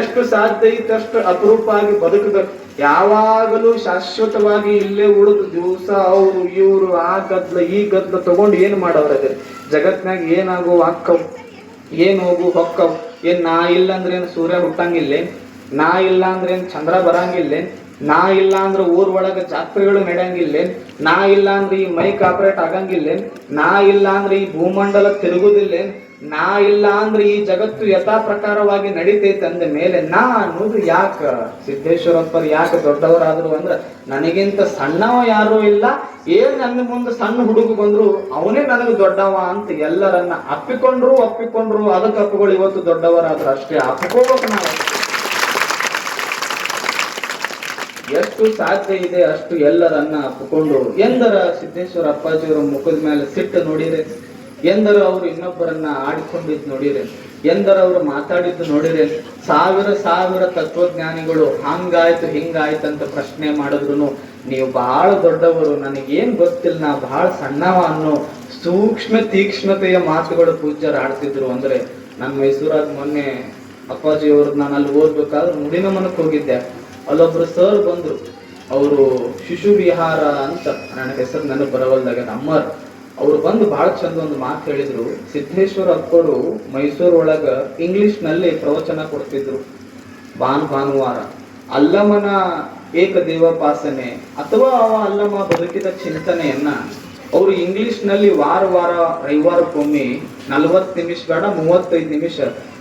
ಎಷ್ಟು ಸಾಧ್ಯ ಅಷ್ಟು ಅಪರೂಪ ಆಗಿ ಬದುಕಬೇಕು. ಯಾವಾಗಲೂ ಶಾಶ್ವತವಾಗಿ ಇಲ್ಲೇ ಉಳಿದು ದಿವಸ ಅವರು ಇವರು ಆ ಗದ್ಲ ಈ ಗದ್ಲ ತಗೊಂಡು ಏನ್ ಮಾಡೋರ ಜಗತ್ನಾಗ ಏನಾಗು ಅಕ್ಕವ್ ಏನು ಹೋಗು ಹೊಕ್ಕವ್. ಏನ್ ನಾ ಇಲ್ಲ ಅಂದ್ರೆ ಏನ್ ಸೂರ್ಯ ಹುಟ್ಟಂಗಿಲ್ಲ, ನಾ ಇಲ್ಲ ಅಂದ್ರೆ ಏನ್ ಚಂದ್ರ ಬರಂಗಿಲ್ಲ, ನಾ ಇಲ್ಲ ಅಂದ್ರೆ ಊರ್ ಒಳಗ ಜಾತ್ರೆಗಳು ನಡೆಯಂಗಿಲ್ಲ, ನಾ ಇಲ್ಲ ಅಂದ್ರೆ ಈ ಮೈಕ್ ಆಪರೇಟ್ ಆಗಂಗಿಲ್ಲ, ನಾ ಇಲ್ಲ ಅಂದ್ರೆ ಈ ಭೂಮಂಡಲ ತಿರುಗುದಿಲ್ಲ ನಾ ಇಲ್ಲ ಅಂದ್ರೆ ಈ ಜಗತ್ತು ಯಥಾ ಪ್ರಕಾರವಾಗಿ ನಡೀತೈತೆ ಅಂದ ಮೇಲೆ ನಾ ಅನ್ನೋದು ಯಾಕ ಸಿದ್ದೇಶ್ವರಪ್ಪರು ಯಾಕೆ ದೊಡ್ಡವರಾದ್ರು ಅಂದ್ರೆ ನನಗಿಂತ ಸಣ್ಣವ ಯಾರು ಇಲ್ಲ, ಏನ್ ನನ್ನ ಮುಂದೆ ಸಣ್ಣ ಹುಡುಗ ಬಂದ್ರು ಅವನೇ ನನಗೆ ದೊಡ್ಡವ ಅಂತ ಎಲ್ಲರನ್ನ ಅಪ್ಪಿಕೊಂಡ್ರು ಅಪ್ಪಿಕೊಂಡ್ರು ಅದಕ್ಕೆ ಅಪ್ಪುಗಳು ಇವತ್ತು ದೊಡ್ಡವರಾದ್ರು ಅಷ್ಟೇ ಅಪ್ಕೋಬೇಕು ನಾವು. ಎಷ್ಟು ಸಾಧ್ಯ ಇದೆ ಅಷ್ಟು ಎಲ್ಲರನ್ನ ಅಪ್ಪಿಕೊಂಡು ಎಂದರ ಸಿದ್ದೇಶ್ವರ ಅಪ್ಪಾಜಿಯವರ ಮುಖದ ಮೇಲೆ ಸಿಟ್ಟು ನೋಡಿರೆ ಎಂದರ ಅವರು ಇನ್ನೊಬ್ಬರನ್ನ ಆಡಿಕೊಂಡಿದ್ದು ನೋಡಿರೆ, ಎಂದರ ಅವರು ಮಾತಾಡಿದ್ದು ನೋಡಿರೆ, ಸಾವಿರ ಸಾವಿರ ತತ್ವಜ್ಞಾನಿಗಳು ಹಂಗಾಯ್ತು ಹಿಂಗಾಯ್ತು ಅಂತ ಪ್ರಶ್ನೆ ಮಾಡಿದ್ರು ನೀವು ಬಹಳ ದೊಡ್ಡವರು, ನನಗೇನ್ ಗೊತ್ತಿಲ್ಲ, ನಾ ಬಹಳ ಸಣ್ಣವ ಅನ್ನೋ ಸೂಕ್ಷ್ಮ ತೀಕ್ಷ್ಣತೆಯ ಮಾತುಗಳು ಪೂಜ್ಯರು ಆಡ್ತಿದ್ರು ಅಂದ್ರೆ ನಾನು ಮೈಸೂರಾಗ ಮೊನ್ನೆ ಅಪ್ಪಾಜಿ ಅವ್ರದ್ದು ನಾನು ಅಲ್ಲಿ ಓದ್ಬೇಕಾದ್ರೆ ನುಡಿನಮನಕ್ಕೆ ಹೋಗಿದ್ದೆ. ಅಲ್ಲೊಬ್ರು ಸರ್ ಬಂದ್ರು, ಅವರು ಶಿಶು ವಿಹಾರ ಅಂತ, ನನ್ನ ಹೆಸರು ನನಗೆ ಬರವಲ್ದಾಗ ಅಮ್ಮರ್. ಅವ್ರು ಬಂದು ಬಹಳ ಚಂದ ಒಂದು ಮಾತು ಹೇಳಿದ್ರು. ಸಿದ್ದೇಶ್ವರ ಅಪ್ಪರು ಮೈಸೂರು ಒಳಗ ಇಂಗ್ಲಿಷ್ನಲ್ಲಿ ಪ್ರವಚನ ಕೊಡ್ತಿದ್ರು. ಭಾನು ಭಾನುವಾರ. ಅಲ್ಲಮನ ಏಕದೇವೋಪಾಸನೆ ಅಥವಾ ಅವ ಅಲ್ಲಮ್ಮ ಬದುಕಿದ ಚಿಂತನೆಯನ್ನ ಅವರು ಇಂಗ್ಲಿಷ್ನಲ್ಲಿ ವಾರ ವಾರ, ರವಿವಾರಕ್ಕೊಮ್ಮೆ ನಲವತ್ತು ನಿಮಿಷ ಬೇಡ, ಮೂವತ್ತೈದು ನಿಮಿಷ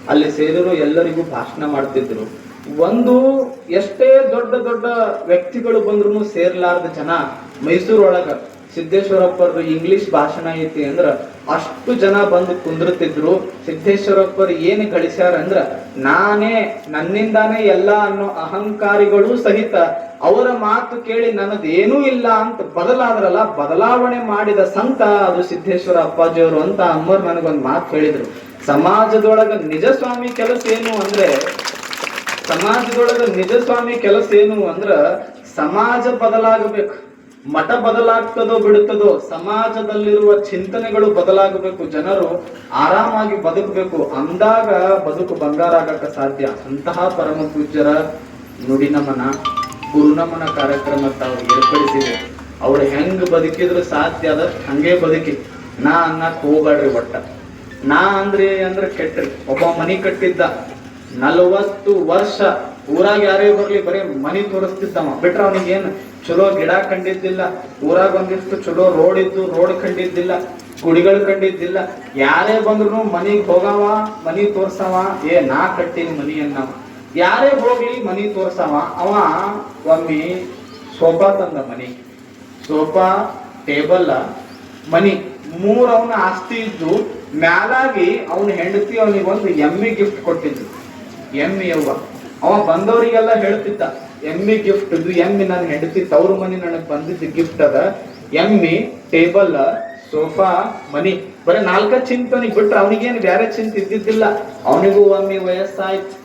ಅಲ್ಲಿ ಸೇರಿರೋ ಎಲ್ಲರಿಗೂ ಭಾಷಣ ಮಾಡ್ತಿದ್ರು. ಒಂದು ಎಷ್ಟೇ ದೊಡ್ಡ ದೊಡ್ಡ ವ್ಯಕ್ತಿಗಳು ಬಂದ್ರು ಸೇರ್ಲಾರ್ದ ಜನ ಮೈಸೂರೊಳಗ ಸಿದ್ದೇಶ್ವರಪ್ಪರ್ದು ಇಂಗ್ಲಿಷ್ ಭಾಷಣ ಐತಿ ಅಂದ್ರ ಅಷ್ಟು ಜನ ಬಂದು ಕುಂದ್ರತಿದ್ರು. ಸಿದ್ದೇಶ್ವರಪ್ಪರು ಏನು ಕಳಿಸ್ಯಾರ ಅಂದ್ರ, ನಾನೇ ನನ್ನಿಂದಾನೇ ಎಲ್ಲ ಅನ್ನೋ ಅಹಂಕಾರಿಗಳು ಸಹಿತ ಅವರ ಮಾತು ಕೇಳಿ ನನ್ನದೇನೂ ಇಲ್ಲ ಅಂತ ಬದಲಾದ್ರಲ್ಲ, ಬದಲಾವಣೆ ಮಾಡಿದ ಸಂತ ಅದು ಸಿದ್ದೇಶ್ವರ ಅಪ್ಪಾಜಿಯವರು ಅಂತ ಅಮ್ಮರ್ ನನಗೊಂದು ಮಾತು ಹೇಳಿದ್ರು. ಸಮಾಜದೊಳಗ ನಿಜ ಸ್ವಾಮಿ ಕೆಲಸ ಏನು ಅಂದ್ರೆ, ಸಮಾಜದೊಳಗ ನಿಜ ಸ್ವಾಮಿ ಕೆಲಸ ಏನು ಅಂದ್ರ, ಸಮಾಜ ಬದಲಾಗಬೇಕು. ಮಠ ಬದಲಾಗ್ತದೋ ಬಿಡುತ್ತದೋ ಸಮಾಜದಲ್ಲಿರುವ ಚಿಂತನೆಗಳು ಬದಲಾಗಬೇಕು, ಜನರು ಆರಾಮಾಗಿ ಬದುಕಬೇಕು, ಅಂದಾಗ ಬದುಕು ಬಂಗಾರ ಆಗಕ್ಕೆ ಸಾಧ್ಯ. ಅಂತಹ ಪರಮ ಪೂಜ್ಯರ ನುಡಿನಮನ, ಗುರುನಮನ ಕಾರ್ಯಕ್ರಮ ತಾವು ಏರ್ಪಡಿಸಿದೆ. ಅವ್ರು ಹೆಂಗ್ ಬದುಕಿದ್ರು ಸಾಧ್ಯ ಅದ ಹಂಗೆ ಬದುಕಿ. ನಾ ಅನ್ನಕ್ ಹೋಗ್ಬೇಡ್ರಿ ಒಟ್ಟ. ನಾ ಅಂದ್ರೆ ಅಂದ್ರೆ ಕೆಟ್ಟ್ರಿ. ಒಬ್ಬ ಮನಿ ಕಟ್ಟಿದ್ದ ನಲವತ್ತು ವರ್ಷ ಊರಾಗ ಯಾರೇ ಬರ್ಲಿ ಬರೀ ಮನಿ ತೋರಿಸ್ತಿದ್ದವ. ಬಿಟ್ರ ಅವನಿಗೆ ಏನ್ ಚಲೋ ಗಿಡ ಕಂಡಿದ್ದಿಲ್ಲ, ಊರಾಗ ಒಂದಿಷ್ಟು ಚಲೋ ರೋಡ್ ಇದ್ದು ರೋಡ್ ಕಂಡಿದ್ದಿಲ್ಲ, ಗುಡಿಗಳು ಕಂಡಿದ್ದಿಲ್ಲ. ಯಾರೇ ಬಂದ್ರು ಮನಿಗೆ ಹೋಗವ, ಮನಿ ತೋರ್ಸವ, ಏ ನಾ ಕಟ್ಟಿನಿ ಮನಿಯನ್ನ ಯಾರೇ ಹೋಗ್ಲಿ ಮನಿ ತೋರ್ಸವ, ಅವ ಒಮ್ಮೆ ಸೋಫಾ ತಂದ ಮನಿ. ಸೋಫಾ, ಟೇಬಲ್, ಮನಿ. ಮೂರ್ ಅವನ ಆಸ್ತಿ ಇದ್ದು ಮ್ಯಾಲಾಗಿ ಅವನ ಹೆಂಡತಿ ಅವನಿಗೆ ಒಂದು ಎಮ್ಮಿ ಗಿಫ್ಟ್ ಕೊಟ್ಟಿದ್ದು ಎಮ್ಮಿ ಅವ್ವ ಅವ ಬಂದವರಿಗೆಲ್ಲ ಹೇಳ್ತಿದ್ದ ಎಮ್ಮಿ ಗಿಫ್ಟ್ ಇದು ಎಮ್ಮಿ ನನ್ನ ಹೆಂಡತಿ ತವ್ರ ಮನೆ ನನಗೆ ಬಂದಿದ್ದ ಗಿಫ್ಟ್ ಅದ. ಎಮ್ಮಿ, ಟೇಬಲ್, ಸೋಫಾ, ಮನಿ. ಬರೀ ನಾಲ್ಕ ಚಿಂತನಿಗೆ ಬಿಟ್ರೆ ಅವನಿಗೇನು ಬೇರೆ ಚಿಂತೆ ಇದ್ದಿದ್ದಿಲ್ಲ. ಅವನಿಗೂ ಒಮ್ಮೆ ವಯಸ್ಸಾಯ್ತು.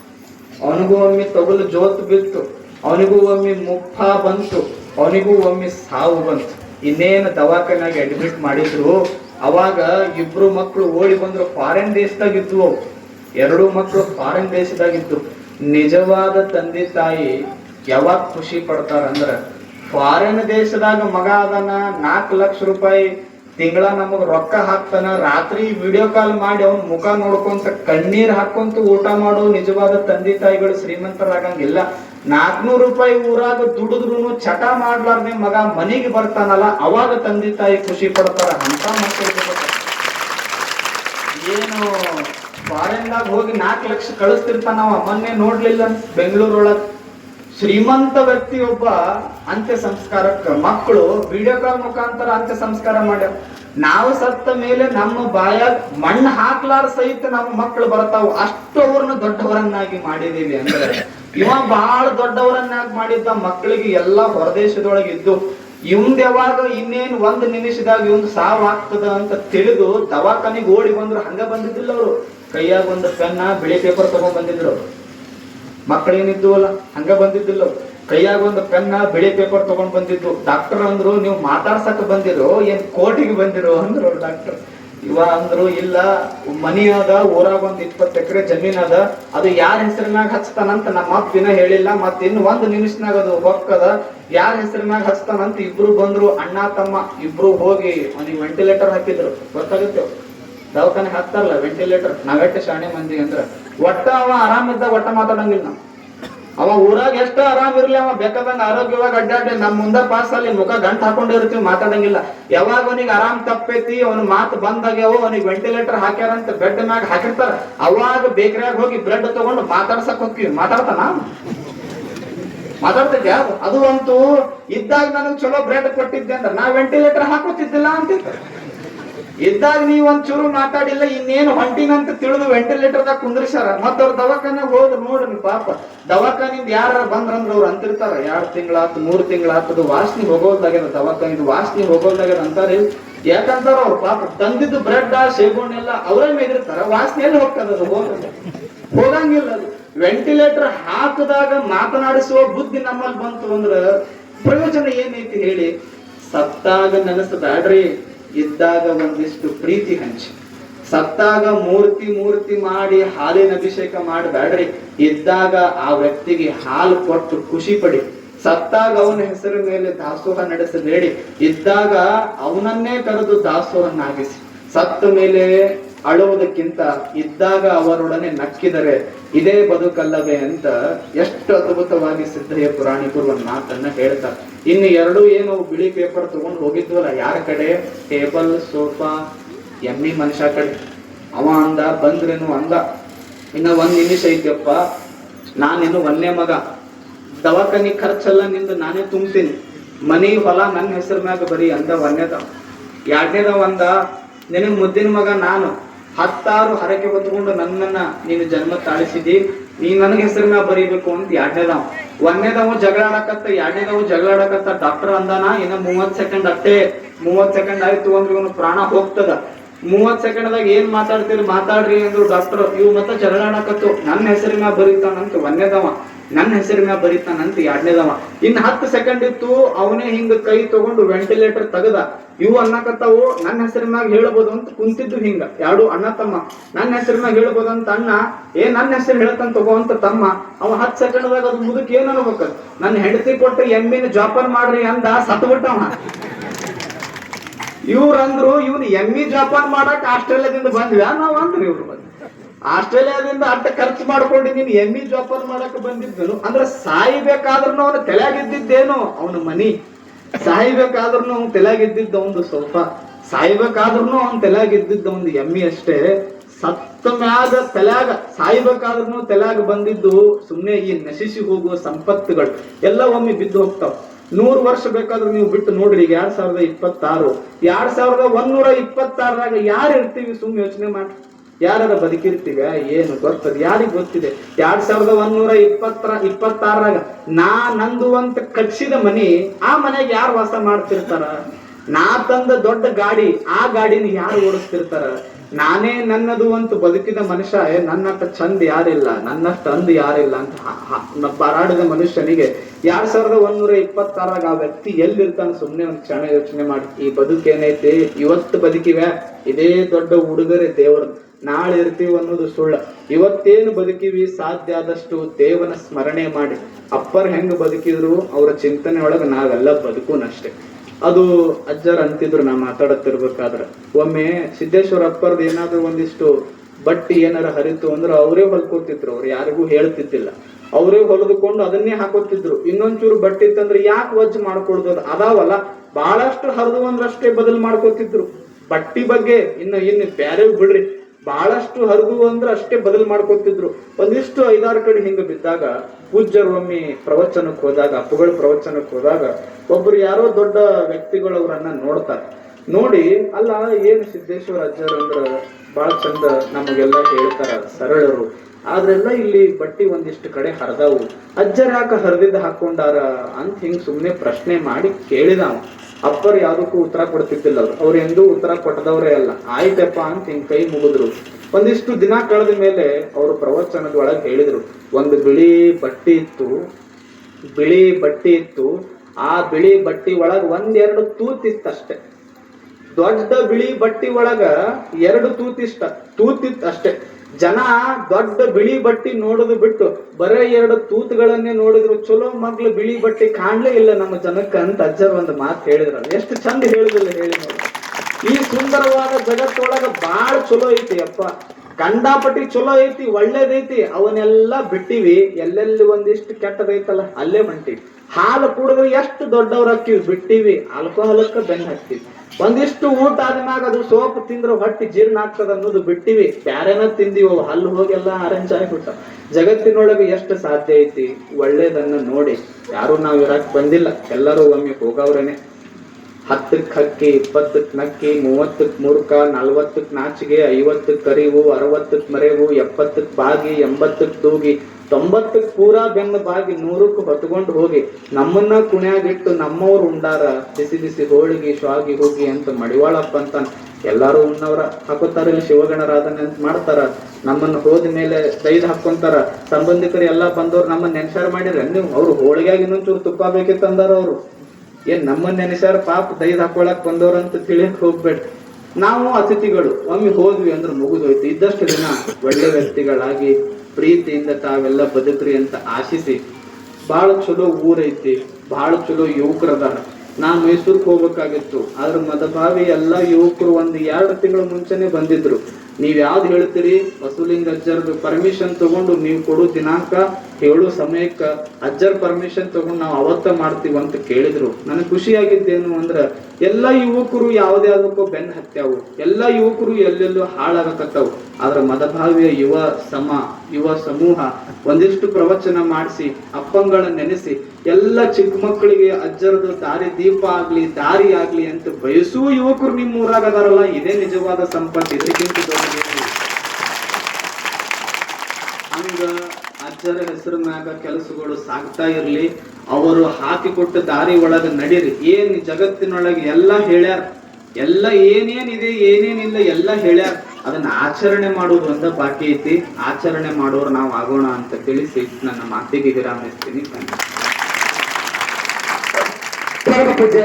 ಅವನಿಗೂ ಒಮ್ಮೆ ತಗುಲು ಜೋತ್ ಬಿತ್ತು. ಅವನಿಗೂ ಒಮ್ಮೆ ಮುಪ್ಪ ಬಂತು. ಅವನಿಗೂ ಒಮ್ಮೆ ಸಾವು ಬಂತು. ಇನ್ನೇನು ದವಾಖಾನಾಗ ಅಡ್ಮಿಟ್ ಮಾಡಿದ್ರು, ಅವಾಗ ಇಬ್ರು ಮಕ್ಕಳು ಓಡಿ ಬಂದ್ರು. ಫಾರಿನ್ ದೇಶದಾಗ ಇದ್ವು. ಎರಡು ಮಕ್ಕಳು ಫಾರಿನ್ ದೇಶದಾಗಿದ್ದು ನಿಜವಾದ ತಂದೆ ತಾಯಿ ಯಾವಾಗ ಖುಷಿ ಪಡ್ತಾರಂದ್ರ ಫಾರಿನ್ ದೇಶದಾಗ ಮಗ ಅದನ ನಾಲ್ಕು ಲಕ್ಷ ರೂಪಾಯಿ ತಿಂಗಳ ನಮಗ್ ರೊಕ್ಕ ಹಾಕ್ತಾನ, ರಾತ್ರಿ ವಿಡಿಯೋ ಕಾಲ್ ಮಾಡಿ ಅವನ್ ಮುಖ ನೋಡ್ಕೊಂತ ಕಣ್ಣೀರ್ ಹಾಕೊಂತ ಊಟ ಮಾಡೋ ನಿಜವಾದ ತಂದೆ ತಾಯಿಗಳು ಶ್ರೀಮಂತರಾಗಂಗಿಲ್ಲ. ನಾಲ್ಕನೂರು ರೂಪಾಯಿ ಊರಾಗ ದುಡಿದ್ರು ಚಟ ಮಾಡ್ಲಾರ್ದೆ ಮಗ ಮನೆಗೆ ಬರ್ತಾನಲ್ಲ, ಅವಾಗ ತಂದೆ ತಾಯಿ ಖುಷಿ ಪಡ್ತಾರ, ಅಂತ ಮಕ್ಕಳು ಏನು ಫಾರಿನ್ದಾಗ ಹೋಗಿ ನಾಲ್ಕು ಲಕ್ಷ ಕಳಿಸ್ತಿರ್ತಾನ ಮೊನ್ನೆ ನೋಡ್ಲಿಲ್ಲ ಬೆಂಗಳೂರೊಳಗ್ ಶ್ರೀಮಂತ ವ್ಯಕ್ತಿಯೊಬ್ಬ ಅಂತ್ಯ ಸಂಸ್ಕಾರಕ್ಕೆ ಮಕ್ಕಳು ವಿಡಿಯೋ ಕಾಲ್ ಮುಖಾಂತರ ಅಂತ್ಯ ಸಂಸ್ಕಾರ ಮಾಡ್ಯಾರ. ನಾವು ಸತ್ತ ಮೇಲೆ ನಮ್ಮ ಬಾಯಾಗ ಮಣ್ಣು ಹಾಕ್ಲಾರ ಸಹಿತ ನಮ್ಮ ಮಕ್ಕಳು ಬರ್ತಾವ. ಅಷ್ಟು ಅವ್ರನ್ನ ದೊಡ್ಡವರನ್ನಾಗಿ ಮಾಡಿದೀವಿ ಅಂದ್ರೆ. ಇವ ಬಹಳ ದೊಡ್ಡವರನ್ನಾಗಿ ಮಾಡಿದ್ದ ಮಕ್ಕಳಿಗೆ ಎಲ್ಲಾ ಹೊರದೇಶದೊಳಗೆ ಇದ್ದು, ಇವಂದ್ ಯಾವಾಗ ಇನ್ನೇನ್ ಒಂದ್ ನಿಮಿಷದಾಗ ಇವಂದ್ ಸಾವಾಗ್ತದ ಅಂತ ತಿಳಿದು ದವಾಖಾನಿಗೆ ಓಡಿ ಬಂದ್ರು, ಹಂಗ ಬಂದಿದ್ದಿಲ್ಲ ಅವರು. ಕೈಯಾಗ ಒಂದು ಪೆನ್ನ, ಬಿಳಿ ಪೇಪರ್ ತಗೊಂಡ್ ಬಂದಿದ್ರು. ಮಕ್ಕಳೇನಿದ್ವಲ್ಲ ಹಂಗ ಬಂದಿದ್ದಿಲ್ಲ. ಕೈಯಾಗ ಒಂದು ಪೆನ್ನ, ಬಿಳಿ ಪೇಪರ್ ತಗೊಂಡ್ ಬಂದಿದ್ದು. ಡಾಕ್ಟರ್ ಅಂದ್ರು, ನೀವು ಮಾತಾಡ್ಸಕ್ ಬಂದಿರೋ, ಏನ್ ಕೋರ್ಟಿಗೆ ಬಂದಿರೋ? ಅಂದ್ರು ಡಾಕ್ಟರ್ ಇವ ಅಂದ್ರು, ಇಲ್ಲ, ಮನಿ ಅದ, ಊರಾಗ ಒಂದ್ ಇಪ್ಪತ್ತು ಎಕರೆ ಜಮೀನ್ ಅದ. ಅದು ಯಾರ ಹೆಸರಿನಾಗ ಹಚ್ತಾನಂತ ನಮ್ಮ ದಿನ ಹೇಳಿಲ್ಲ. ಮತ್ ಇನ್ನು ಒಂದ್ ನಿಮಿಷನಾಗ ಅದು ಹೊಕ್ಕದ ಯಾರ ಹೆಸರಿನಾಗ ಹಚ್ತಾನಂತ ಇಬ್ರು ಬಂದ್ರು, ಅಣ್ಣ, ತಮ್ಮ ಇಬ್ರು ಹೋಗಿ ಅವನಿಗೆ ವೆಂಟಿಲೇಟರ್ ಹಾಕಿದ್ರು. ಗೊತ್ತಾಗುತ್ತೆ ದವಾಖಾನೆ ಹಾಕ್ತಾರಲ್ಲ ವೆಂಟಿಲೇಟರ್ ನಾವೆಟ್ಟ ಶಾಣೆ ಮಂದಿ ಅಂದ್ರ ಒಟ್ಟ ಅವ ಆರಾಮಿದ್ದಾಗ ಒಟ್ಟ ಮಾತಾಡಂಗಿಲ್ಲ. ಅವ ಊರಾಗ ಎಷ್ಟ ಆರಾಮ್ ಇರ್ಲಿ ಅವ, ಬೇಕಾದಂಗ ಆರೋಗ್ಯವಾಗಿ ಅಡ್ಡಾಡಿ ನಮ್ ಮುಂದೆ ಪಾಸ್ ಅಲ್ಲಿ ಮುಖ ಗಂಟ್ ಹಾಕೊಂಡಿರ್ತೀವಿ ಮಾತಾಡಂಗಿಲ್ಲ. ಯಾವಾಗ ಅವನಿಗೆ ಆರಾಮ್ ತಪ್ಪೈತಿ, ಅವನ ಮಾತು ಬಂದಾಗ್ಯಾವ, ಅವನಿಗೆ ವೆಂಟಿಲೇಟರ್ ಹಾಕ್ಯಾರಂತ ಬೆಡ್ ಮ್ಯಾಗ ಹಾಕಿರ್ತಾರ. ಅವಾಗ ಬೇಕರಿಯಾಗ ಹೋಗಿ ಬ್ರೆಡ್ ತಗೊಂಡು ಮಾತಾಡ್ಸಕ್ ಹೋಗ್ತೀವಿ ಮಾತಾಡ್ತಾನ? ಮಾತಾಡ್ತಿದ್ದೆ ಅದು ಅಂತೂ ಇದ್ದಾಗ ನನಗ್ ಚಲೋ ಬ್ರೆಡ್ ಕೊಟ್ಟಿದ್ದೆ ಅಂದ್ರೆ ನಾ ವೆಂಟಿಲೇಟರ್ ಹಾಕೋತಿದ್ದಿಲ್ಲ ಅಂತಿದ್ದ. ಇದ್ದಾಗ ನೀವ್ ಒಂಚೂರು ಚೂರು ಮಾತಾಡಿಲ್ಲ, ಇನ್ನೇನು ಹೊಂಟಿನಂತ ತಿಳಿದು ವೆಂಟಿಲೇಟರ್ದಾಗ ಕುಂದ್ರಿಸ್ಯಾರ. ಮತ್ತ ಅವ್ರ ದವಾಖಾನೆಗೆ ಹೋದ್ರು ನೋಡ್ರಿ ಪಾಪ. ದವಾಖಾನಿಂದ ಯಾರ ಬಂದ್ರಂದ್ರ ಅವ್ರು ಅಂತಿರ್ತಾರ. ಎರಡ್ ತಿಂಗಳಾತು, ಮೂರ್ ತಿಂಗಳಾತದು ವಾಸನೆ ಹೋಗೋದಾಗ್ಯದ ದವಾಖಾನಿದ್ ವಾಸನೆ ಹೋಗೋದಾಗ್ಯದ ಅಂತಾರೆ ಯಾಕಂತಾರ ಅವ್ರು ಪಾಪ, ತಂದಿದ್ದು ಬ್ರೆಡ್ ಸೇಬುಣ್ಣೆಲ್ಲ ಅವರೇ ಮೇದಿರ್ತಾರ ವಾಸನೆ ಎಲ್ಲಿ ಹೋಗ್ತದ ಅದು ಹೋಗಂಗಿಲ್ಲ ಅದು. ವೆಂಟಿಲೇಟರ್ ಹಾಕಿದಾಗ ಮಾತನಾಡಿಸುವ ಬುದ್ಧಿ ನಮ್ಮಲ್ಲಿ ಬಂತು ಅಂದ್ರ ಪ್ರಯೋಜನ ಏನೈತಿ ಹೇಳಿ? ಸತ್ತಾಗ ನೆನಸಬ್ಯಾಡ್ರಿ ಇದ್ದಾಗ ಒಂದಿಷ್ಟು ಪ್ರೀತಿ ಹಂಚಿ. ಸತ್ತಾಗ ಮೂರ್ತಿ ಮೂರ್ತಿ ಮಾಡಿ ಹಾಲಿನ ಅಭಿಷೇಕ ಮಾಡಬೇಡ್ರಿ. ಇದ್ದಾಗ ಆ ವ್ಯಕ್ತಿಗೆ ಹಾಲು ಕೊಟ್ಟು ಖುಷಿ ಪಡಿ. ಸತ್ತಾಗ ಅವನ ಹೆಸರು ಮೇಲೆ ದಾಸೋಹ ನಡೆಸಬೇಡಿ. ಇದ್ದಾಗ ಅವನನ್ನೇ ಕರೆದು ದಾಸೋಹನ್ನಾಗಿಸಿ ಸತ್ತ ಮೇಲೆ ಅಳುವುದಕ್ಕಿಂತ ಇದ್ದಾಗ ಅವರೊಡನೆ ನಕ್ಕಿದರೆ ಇದೇ ಬದುಕಲ್ಲವೇ ಅಂತ ಎಷ್ಟು ಅದ್ಭುತವಾಗಿ ಸಿದ್ಧಯ್ಯ ಪುರಾಣಿಕರು ಒಂದು ಮಾತನ್ನ ಹೇಳ್ತಾರೆ. ಇನ್ನು ಎರಡು ಏನು ಬಿಳಿ ಪೇಪರ್ ತಗೊಂಡು ಹೋಗಿದ್ವಲ್ಲ, ಯಾರ ಕಡೆ? ಟೇಬಲ್ ಸೋಫಾ ಎಮ್ಮಿ ಮನುಷ್ಯ ಕಡೆ. ಅವ ಅಂದ, ಬಂದ್ರೇನು ಅಂದ. ಇನ್ನ ಒಂದ್ ನಿಮಿಷ ಐತ್ಯಪ್ಪ ನಾನೇನು ಒಂದೇ ಮಗ. ದವಾಖಾನಿ ಖರ್ಚೆಲ್ಲ ನಿಂದು ನಾನೇ ತುಂಬ್ತೀನಿ. ಮನಿ, ಹೊಲ, ನನ್ನ ಹೆಸರು ಮ್ಯಾಗ ಬರೀ ಅಂದ, ಒಂದೇದ. ಎರಡನೇದ ಒಂದ ನಿನಗ್ ಮುದ್ದಿನ ಮಗ ನಾನು. ಹತ್ತಾರು ಹರಕೆ ಹೊತ್ಕೊಂಡು ನನ್ನನ್ನ ನೀನು ಜನ್ಮ ತಾಳಿಸಿದಿ. ನೀ ನನಗೆ ಹೆಸರು ಮ್ಯಾಗ ಬರೀಬೇಕು ಅಂತ ಎರಡನೇದವ ಒಂದನೇದವ ಜಗಳಾಡಕತ್ತ ಜಗಳ ಆಡಕತ್ತ ಡಾಕ್ಟರ್ ಅಂದಾನ, ಇನ್ನ ಮೂವತ್ ಸೆಕೆಂಡ್ ಅಷ್ಟೇ ಮೂವತ್ ಸೆಕೆಂಡ್ ಆಯ್ತು ಅಂದ್ರೆ ಇವನು ಪ್ರಾಣ ಹೋಗ್ತದ. ಮೂವತ್ ಸೆಕೆಂಡ್ದಾಗ ಏನ್ ಮಾತಾಡ್ತೀರಿ? ಮಾತಾಡ್ರಿ ಅಂದ್ರು ಡಾಕ್ಟರ್ ಇವ್ ಮತ್ತ ಜಗಳ ನನ್ನ ಹೆಸರಿನ ಬರೀತಾನಂತ ಒಂದೇದವ. ನನ್ನ ಹೆಸರಿನ ಬರೀತಾನಂತ ಎರಡನೇದವ. ಇನ್ ಹತ್ತು ಸೆಕೆಂಡ್ ಇತ್ತು, ಅವನೇ ಹಿಂಗ ಕೈ ತಗೊಂಡು ವೆಂಟಿಲೇಟರ್ ತೆಗದ. ಇವು ಅನ್ನಕತ್ತಾವು, ನನ್ನ ಹೆಸರು ಮ್ಯಾಗ ಹೇಳ್ಬೋದು ಅಂತ ಕುಂತಿದ್ದು ಹಿಂಗ. ಯಾರು? ಅಣ್ಣ, ತಮ್ಮ. ನನ್ನ ಹೆಸರು ಮ್ಯಾಗ ಹೇಳ್ಬೋದು ಅಂತ ಅಣ್ಣ, ಏ, ನನ್ನ ಹೆಸರು ಹೇಳ್ತಾನ ತಗೋ ಅಂತ ತಮ್ಮ. ಅವ ಹತ್ತು ಸೆಕೆಂಡ್ದಾಗ ಅದು ಮುದುಕ್ ಏನ್ ಅನ್ಬೇಕ? ನನ್ನ ಹೆಂಡತಿ ಕೊಟ್ಟು ಎಮ್ಮಿನ ಜಾಪನ್ ಮಾಡ್ರಿ ಅಂದ ಸತ್ಬಿಟ್ಟವ ಇವ್ರಂದ್ರು, ಇವ್ನು ಎಮ್ಮಿ ಜಾಪನ್ ಮಾಡಕ್ ಆಸ್ಟ್ರೇಲಿಯಾದಿಂದ ಬಂದ್ವಿ ನಾವ್ ಅಂದ್ರಿ ಇವ್ರು ಬಂದ್. ಆಸ್ಟ್ರೇಲಿಯಾದಿಂದ ಅಟ್ಟ ಖರ್ಚು ಮಾಡ್ಕೊಂಡು ನೀನು ಎಮ್ಮಿ ಜಾಪನ್ ಮಾಡಕ್ ಬಂದಿದ್ದನು ಅಂದ್ರೆ ಸಾಯ್ಬೇಕಾದ್ರೂ ಅವನು ತಲೆಯಾಗಿದ್ದೇನು ಅವನ ಮನಿ. ಸಾಯ್ಬೇಕಾದ್ರೂ ಅವ್ನ ತಲೆಯಾಗಿದ್ದಿದ್ದ ಒಂದು ಸೋಫಾ. ಸಾಯ್ಬೇಕಾದ್ರೂ ಅವ್ನ ತಲೆಯಾಗಿದ್ದಿದ್ದ ಒಂದು ಎಮ್ಮಿ ಅಷ್ಟೇ. ಸತ್ತ ಮ್ಯಾಗ ತಲೆಯಾಗ ಸಾಯ್ಬೇಕಾದ್ರೂ ತಲೆಯಾಗ ಬಂದಿದ್ದು ಸುಮ್ನೆ ಈ ನಶಿಸಿ ಹೋಗುವ ಸಂಪತ್ತುಗಳು. ಎಲ್ಲ ಒಮ್ಮೆ ಬಿದ್ದು ಹೋಗ್ತಾವ. ನೂರು ವರ್ಷ ಬೇಕಾದ್ರೂ ನೀವು ಬಿಟ್ಟು ನೋಡ್ರಿ, ಈಗ ಎರಡ್ ಸಾವಿರದ ಇಪ್ಪತ್ತಾರು. ಎರಡ್ ಸಾವಿರದ ಒಂದೂರ ಇಪ್ಪತ್ತಾರರಾಗ ಯಾರು ಇರ್ತೀವಿ ಸುಮ್ಮನೆ ಯೋಚನೆ ಮಾಡಿ. ಯಾರ ಬದುಕಿರ್ತೀವ, ಏನು ಗೊತ್ತದ? ಯಾರಿಗೆ ಗೊತ್ತಿದೆ? ಎರಡ್ ಸಾವಿರದ ಒಂದೂರ ಇಪ್ಪತ್ತರ, ಇಪ್ಪತ್ತಾರರಾಗ ನಾ ನಂದು ಅಂತ ಕಟ್ಸಿದ ಮನಿ, ಆ ಮನೆಗೆ ಯಾರು ವಾಸ ಮಾಡ್ತಿರ್ತಾರ? ನಾ ತಂದ ದೊಡ್ಡ ಗಾಡಿ, ಆ ಗಾಡಿನ ಯಾರು ಓಡಿಸ್ತಿರ್ತಾರ? ನಾನೇ ನನ್ನದು ಅಂತ ಬದುಕಿದ ಮನುಷ್ಯ ನನ್ನಷ್ಟ ಚಂದ ಯಾರಿಲ್ಲ ನನ್ನಷ್ಟು ಅಂದ್ ಯಾರಿಲ್ಲ ಅಂತ ಬರಾಡಿದ ಮನುಷ್ಯನಿಗೆ ಎರಡ್ ಸಾವಿರದ ಒಂದೂರ ಇಪ್ಪತ್ತಾರಾಗ ಆ ವ್ಯಕ್ತಿ ಎಲ್ಲಿರ್ತಾನೆ ಸುಮ್ಮನೆ ಒಂದು ಕ್ಷಣ ಯೋಚನೆ ಮಾಡಿ, ಈ ಬದುಕೇನೈತಿ ಇವತ್ತು ಬದುಕಿವೆ? ಇದೇ ದೊಡ್ಡ ಉಡುಗೊರೆ ದೇವರು ನಾಳೆ ಇರ್ತೀವಿ ಅನ್ನೋದು ಸುಳ್ಳ. ಇವತ್ತೇನು ಬದುಕಿವಿ? ಸಾಧ್ಯ ಆದಷ್ಟು ದೇವನ ಸ್ಮರಣೆ ಮಾಡಿ. ಅಪ್ಪರ್ ಹೆಂಗ್ ಬದುಕಿದ್ರು? ಅವರ ಚಿಂತನೆ ಒಳಗೆ ನಾವೆಲ್ಲ ಬದುಕುನಷ್ಟೇ. ಅದು ಅಜ್ಜರ್ ಅಂತಿದ್ರು, ನಾ ಮಾತಾಡತ್ತಿರ್ಬೇಕಾದ್ರ. ಒಮ್ಮೆ ಸಿದ್ದೇಶ್ವರ ಅಪ್ಪರ್ದು ಏನಾದ್ರು ಒಂದಿಷ್ಟು ಬಟ್ಟಿ ಏನಾರ ಹರಿತು ಅಂದ್ರೆ ಅವರೇ ಹೊಲ್ಕೊತಿದ್ರು, ಅವ್ರು ಯಾರಿಗೂ ಹೇಳ್ತಿದ್ದಿಲ್ಲ. ಅವರೇ ಹೊಲಿದುಕೊಂಡು ಅದನ್ನೇ ಹಾಕೋತಿದ್ರು. ಇನ್ನೊಂಚೂರು ಬಟ್ಟೆ ಇತ್ತಂದ್ರೆ ಯಾಕೆ ವಜ್ ಮಾಡ್ಕೊಳ್ದು ಅದು? ಅದಾವಲ್ಲ ಬಹಳಷ್ಟು ಹರಿದು ಅಂದ್ರಷ್ಟೇ ಬದಲು ಮಾಡ್ಕೋತಿದ್ರು. ಬಟ್ಟಿ ಬಗ್ಗೆ ಇನ್ನು ಇನ್ನು ಬೇರೆ ಬಿಡ್ರಿ. ಬಹಳಷ್ಟು ಹರಿದು ಅಂದ್ರೆ ಅಷ್ಟೇ ಬದಲ್ ಮಾಡ್ಕೊತಿದ್ರು. ಒಂದಿಷ್ಟು ಐದಾರು ಕಡೆ ಹಿಂಗ ಬಿದ್ದಾಗ, ಪೂಜ್ಯರು ಒಮ್ಮೆ ಪ್ರವಚನಕ್ಕೆ ಹೋದಾಗ ಅಪ್ಪುಗಳ ಪ್ರವಚನಕ್ಕೆ ಹೋದಾಗ, ಒಬ್ರು ಯಾರೋ ದೊಡ್ಡ ವ್ಯಕ್ತಿಗಳು ಅವರನ್ನ ನೋಡ್ತಾರೆ. ನೋಡಿ, ಅಲ್ಲ, ಏನು ಸಿದ್ದೇಶ್ವರ ಅಜ್ಜರು ಅಂದ್ರ ಬಹಳ ಚಂದ ನಮಗೆಲ್ಲ ಹೇಳ್ತಾರ ಸರಳರು. ಆದ್ರೆಲ್ಲ ಇಲ್ಲಿ ಬಟ್ಟಿ ಒಂದಿಷ್ಟು ಕಡೆ ಹರಿದವು. ಅಜ್ಜರ್ ಯಾಕೆ ಹರಿದಿದ್ದ ಹಾಕೊಂಡಾರ ಅಂತ ಹಿಂಗ್ ಸುಮ್ಮನೆ ಪ್ರಶ್ನೆ ಮಾಡಿ ಕೇಳಿದ ಅವ. ಅಪ್ಪರು ಯಾವುದಕ್ಕೂ ಉತ್ತರ ಕೊಡ್ತಿದ್ದಿಲ್ಲ ಅವ್ರು ಅವ್ರು ಎಂದೂ ಉತ್ತರ ಕೊಟ್ಟದವರೇ ಅಲ್ಲ. ಆಯ್ತಪ್ಪ ಅಂತ ಹಿಂಗ್ ಕೈ ಮುಗಿದ್ರು. ಒಂದಿಷ್ಟು ದಿನ ಕಳೆದ ಮೇಲೆ ಅವರು ಪ್ರವಚನದ ಒಳಗೆ ಹೇಳಿದ್ರು, ಒಂದು ಬಿಳಿ ಬಟ್ಟಿ ಇತ್ತು, ಬಿಳಿ ಬಟ್ಟಿ ಇತ್ತು. ಆ ಬಿಳಿ ಬಟ್ಟಿ ಒಳಗೆ ಒಂದೆರಡು ತೂತಿತ್ತಷ್ಟೇ. ದೊಡ್ಡ ಬಿಳಿ ಬಟ್ಟಿ ಒಳಗ ಎರಡು ತೂತಿಷ್ಟ. ತೂತಿತ್ ಅಷ್ಟೇ. ಜನ ದೊಡ್ಡ ಬಿಳಿ ಬಟ್ಟಿ ನೋಡುದು ಬಿಟ್ಟು ಬರೇ ಎರಡು ತೂತುಗಳನ್ನೇ ನೋಡಿದ್ರು ಚಲೋ ಮಗ್ಳು ಬಿಳಿ ಬಟ್ಟಿ ಕಾಣ್ಲೇ ಇಲ್ಲ ನಮ್ಮ ಜನಕ್ಕ ಅಂತ ಅಜ್ಜರ್ ಒಂದು ಮಾತು ಹೇಳಿದ್ರ ಎಷ್ಟು ಚಂದ ಹೇಳಿದಿಲ್ಲ ಹೇಳಿ ನೋಡಿ. ಈ ಸುಂದರವಾದ ಜಗತ್ತೊಳಗ ಬಾಳ ಚಲೋ ಐತಿ ಅಪ್ಪ. ಕಂಡಾಪಟ್ಟಿ ಚಲೋ ಐತಿ, ಒಳ್ಳೇದೈತಿ. ಅವನ್ನೆಲ್ಲ ಬಿಟ್ಟಿವಿ. ಎಲ್ಲೆಲ್ಲಿ ಒಂದಿಷ್ಟು ಕೆಟ್ಟದೈತಲ್ಲ, ಅಲ್ಲೇ ಹೊಂಟಿವಿ. ಹಾಲು ಕುಡಿದ್ರೆ ಎಷ್ಟು ದೊಡ್ಡವ್ರ ಹಾಕಿವಿ ಬಿಟ್ಟಿವಿ. ಆಲ್ಕೋಹಾಲಕ್ಕ ಬೆನ್ನ ಹಾಕ್ತಿವಿ. ಒಂದಿಷ್ಟು ಊಟ ಆದ್ಮ್ಯಾಗ ಅದು ಸೋಪ್ ತಿಂದ್ರೆ ಹೊಟ್ಟಿ ಜೀರ್ಣ ಆಗ್ತದ ಅನ್ನೋದು ಬಿಟ್ಟಿವಿ. ಬ್ಯಾರೇನ ತಿಂದಿವ, ಹಲ್ಲು ಹೋಗೆಲ್ಲ ಅರೇಂಜ್ ಆಗಿಬಿಟ್ಟ. ಜಗತ್ತಿನೊಳಗೆ ಎಷ್ಟು ಸಾಧ್ಯ ಐತಿ? ಒಳ್ಳೇದನ್ನ ನೋಡಿ. ಯಾರು ನಾವ್ ಇರಕ್ ಬಂದಿಲ್ಲ. ಎಲ್ಲರೂ ಒಮ್ಮೆ ಹೋಗವ್ರೇನೆ. ಹತ್ತಕ್ ಹಕ್ಕಿ ಇಪ್ಪತ್ತಕ್ಕೆ ನಕ್ಕಿ ಮೂವತ್ತಕ್ಕೆ ಮುರ್ಕ ನಲ್ವತ್ತಕ್ಕೆ ನಾಚಿಗೆ ಐವತ್ತಕ್ಕೆ ಕರಿವು ಅರವತ್ತಕ್ಕೆ ಮರೆವು ಎಪ್ಪತ್ತಕ್ಕೆ ಬಾಗಿ ಎಂಬತ್ತಕ್ಕೆ ತೂಗಿ ತೊಂಬತ್ತಕ್ಕೆ ಪೂರಾ ಬೆನ್ನ ಬಾಗಿ ನೂರಕ್ಕೆ ಹೊತ್ಕೊಂಡು ಹೋಗಿ, ನಮ್ಮನ್ನ ಕುಣ್ಯಾಗಿಟ್ಟು ನಮ್ಮವ್ರು ಉಂಡಾರ, ಬಿಸಿ ಬಿಸಿ ಹೋಳಿಗೆ, ಶ್ವಾಗಿ ಹೋಗಿ ಅಂತ ಮಡಿವಾಳಪ್ಪ ಅಂತ ಎಲ್ಲಾರು ಉಣ್ಣವ್ರ, ಹಾಕೋತಾರ ಇಲ್ಲಿ ಶಿವಗಣರಾಧನೆ ಅಂತ ಮಾಡ್ತಾರ. ನಮ್ಮನ್ನ ಹೋದ ಮೇಲೆ ದೈದ್ ಹಾಕೊಂತಾರ ಸಂಬಂಧಿಕರು ಎಲ್ಲಾ ಬಂದವ್ರು ನಮ್ಮನ್ನ ನೆನ್ಸಾರ ಮಾಡಿರ ನೀವು ಅವ್ರು ಹೋಳಿಗೆಯಾಗ ಇನ್ನೊಂಚೂರು ತುಪ್ಪ ಬೇಕಿತ್ತಂದಾರ ಅವ್ರು. ಏನ್ ನಮ್ಮನ್ನ ನೆನೆಸಾರ ಪಾಪ ದೈದ್ ಹಾಕೊಳಕ್ ಬಂದವ್ರಂತ ತಿಳಿಯಕ್ ಹೋಗ್ಬೇಡ್ರಿ. ನಾವು ಅತಿಥಿಗಳು, ಒಮ್ಮೆ ಹೋದ್ವಿ ಅಂದ್ರೆ ಮುಗಿದೋಯ್ತು. ಇದ್ದಷ್ಟು ದಿನ ಒಳ್ಳೆ ವ್ಯಕ್ತಿಗಳಾಗಿ, ಪ್ರೀತಿಯಿಂದ ತಾವೆಲ್ಲ ಬದುಕ್ರಿ ಅಂತ ಆಶಿಸಿ. ಬಹಳ ಚಲೋ ಊರೈತಿ ಬಹಳ ಚಲೋ ಯುವಕರದಾರ ನಾ ಮೈಸೂರ್ಗೆ ಹೋಗ್ಬೇಕಾಗಿತ್ತು. ಆದ್ರ ಮದಭಾವಿ ಎಲ್ಲಾ ಯುವಕರು ಒಂದು ಎರಡು ತಿಂಗಳ ಮುಂಚೆನೆ ಬಂದಿದ್ರು. ನೀವ್ ಯಾವ್ದು ಹೇಳ್ತೀರಿ? ವಸೂಲಿಂಗ್ ಅಜ್ಜರ್ದು ಪರ್ಮಿಷನ್ ತಗೊಂಡು ನೀವು ಕೊಡೋ ದಿನಾಂಕ ಹೇಳೋ ಸಮಯಕ್ಕ ಅಜ್ಜರ್ ಪರ್ಮಿಷನ್ ತಗೊಂಡು ನಾವು ಅವತ್ತ ಮಾಡ್ತೀವಿ ಅಂತ ಕೇಳಿದ್ರು. ನನಗೆ ಖುಷಿ ಅಂದ್ರೆ, ಎಲ್ಲ ಯುವಕರು ಯಾವುದೇ ಯಾವ್ದಕ್ಕೋ ಬೆನ್ ಹತ್ಯಾವು. ಎಲ್ಲ ಯುವಕರು ಎಲ್ಲೆಲ್ಲೋ ಹಾಳಾಗಕತ್ತಾವು. ಆದ್ರ ಮದಭಾವಿಯ ಯುವ ಸಮ, ಯುವ ಸಮೂಹ ಒಂದಿಷ್ಟು ಪ್ರವಚನ ಮಾಡಿಸಿ, ಅಪ್ಪಂಗಳ ನೆನೆಸಿ, ಎಲ್ಲ ಚಿಕ್ಕ ಮಕ್ಕಳಿಗೆ ಅಜ್ಜರದು ದಾರಿ, ದೀಪ ಆಗ್ಲಿ, ದಾರಿ ಆಗ್ಲಿ ಅಂತ ಬಯಸುವ ಯುವಕರು ನಿಮ್ಮ ಊರಾಗ ಅದಾರಲ್ಲ, ಇದೇ ನಿಜವಾದ ಸಂಪತ್ತು, ಇದಕ್ಕಿಂತ ಹಂಗ ಅಜ್ಜರ ಹೆಸರು ಕೆಲಸಗಳು ಸಾಗ್ತಾ ಇರ್ಲಿ, ಅವರು ಹಾಕಿಕೊಟ್ಟ ದಾರಿ ಒಳಗ ನಡೀರಿ. ಏನ್ ಜಗತ್ತಿನೊಳಗೆ ಎಲ್ಲ ಹೇಳ್ಯಾರ. ಎಲ್ಲ ಏನೇನಿದೆ, ಏನೇನಿಲ್ಲ, ಎಲ್ಲ ಹೇಳ್ಯಾರ. ಅದನ್ನ ಆಚರಣೆ ಮಾಡೋದು ಅಂತ ಬಾಕಿ ಐತಿ. ಆಚರಣೆ ಮಾಡೋರು ನಾವು ಆಗೋಣ ಅಂತ ತಿಳಿಸಿ ನನ್ನ ಮಾತಿಗೆ ವಿರಾಮಿಸ್ತೀನಿ.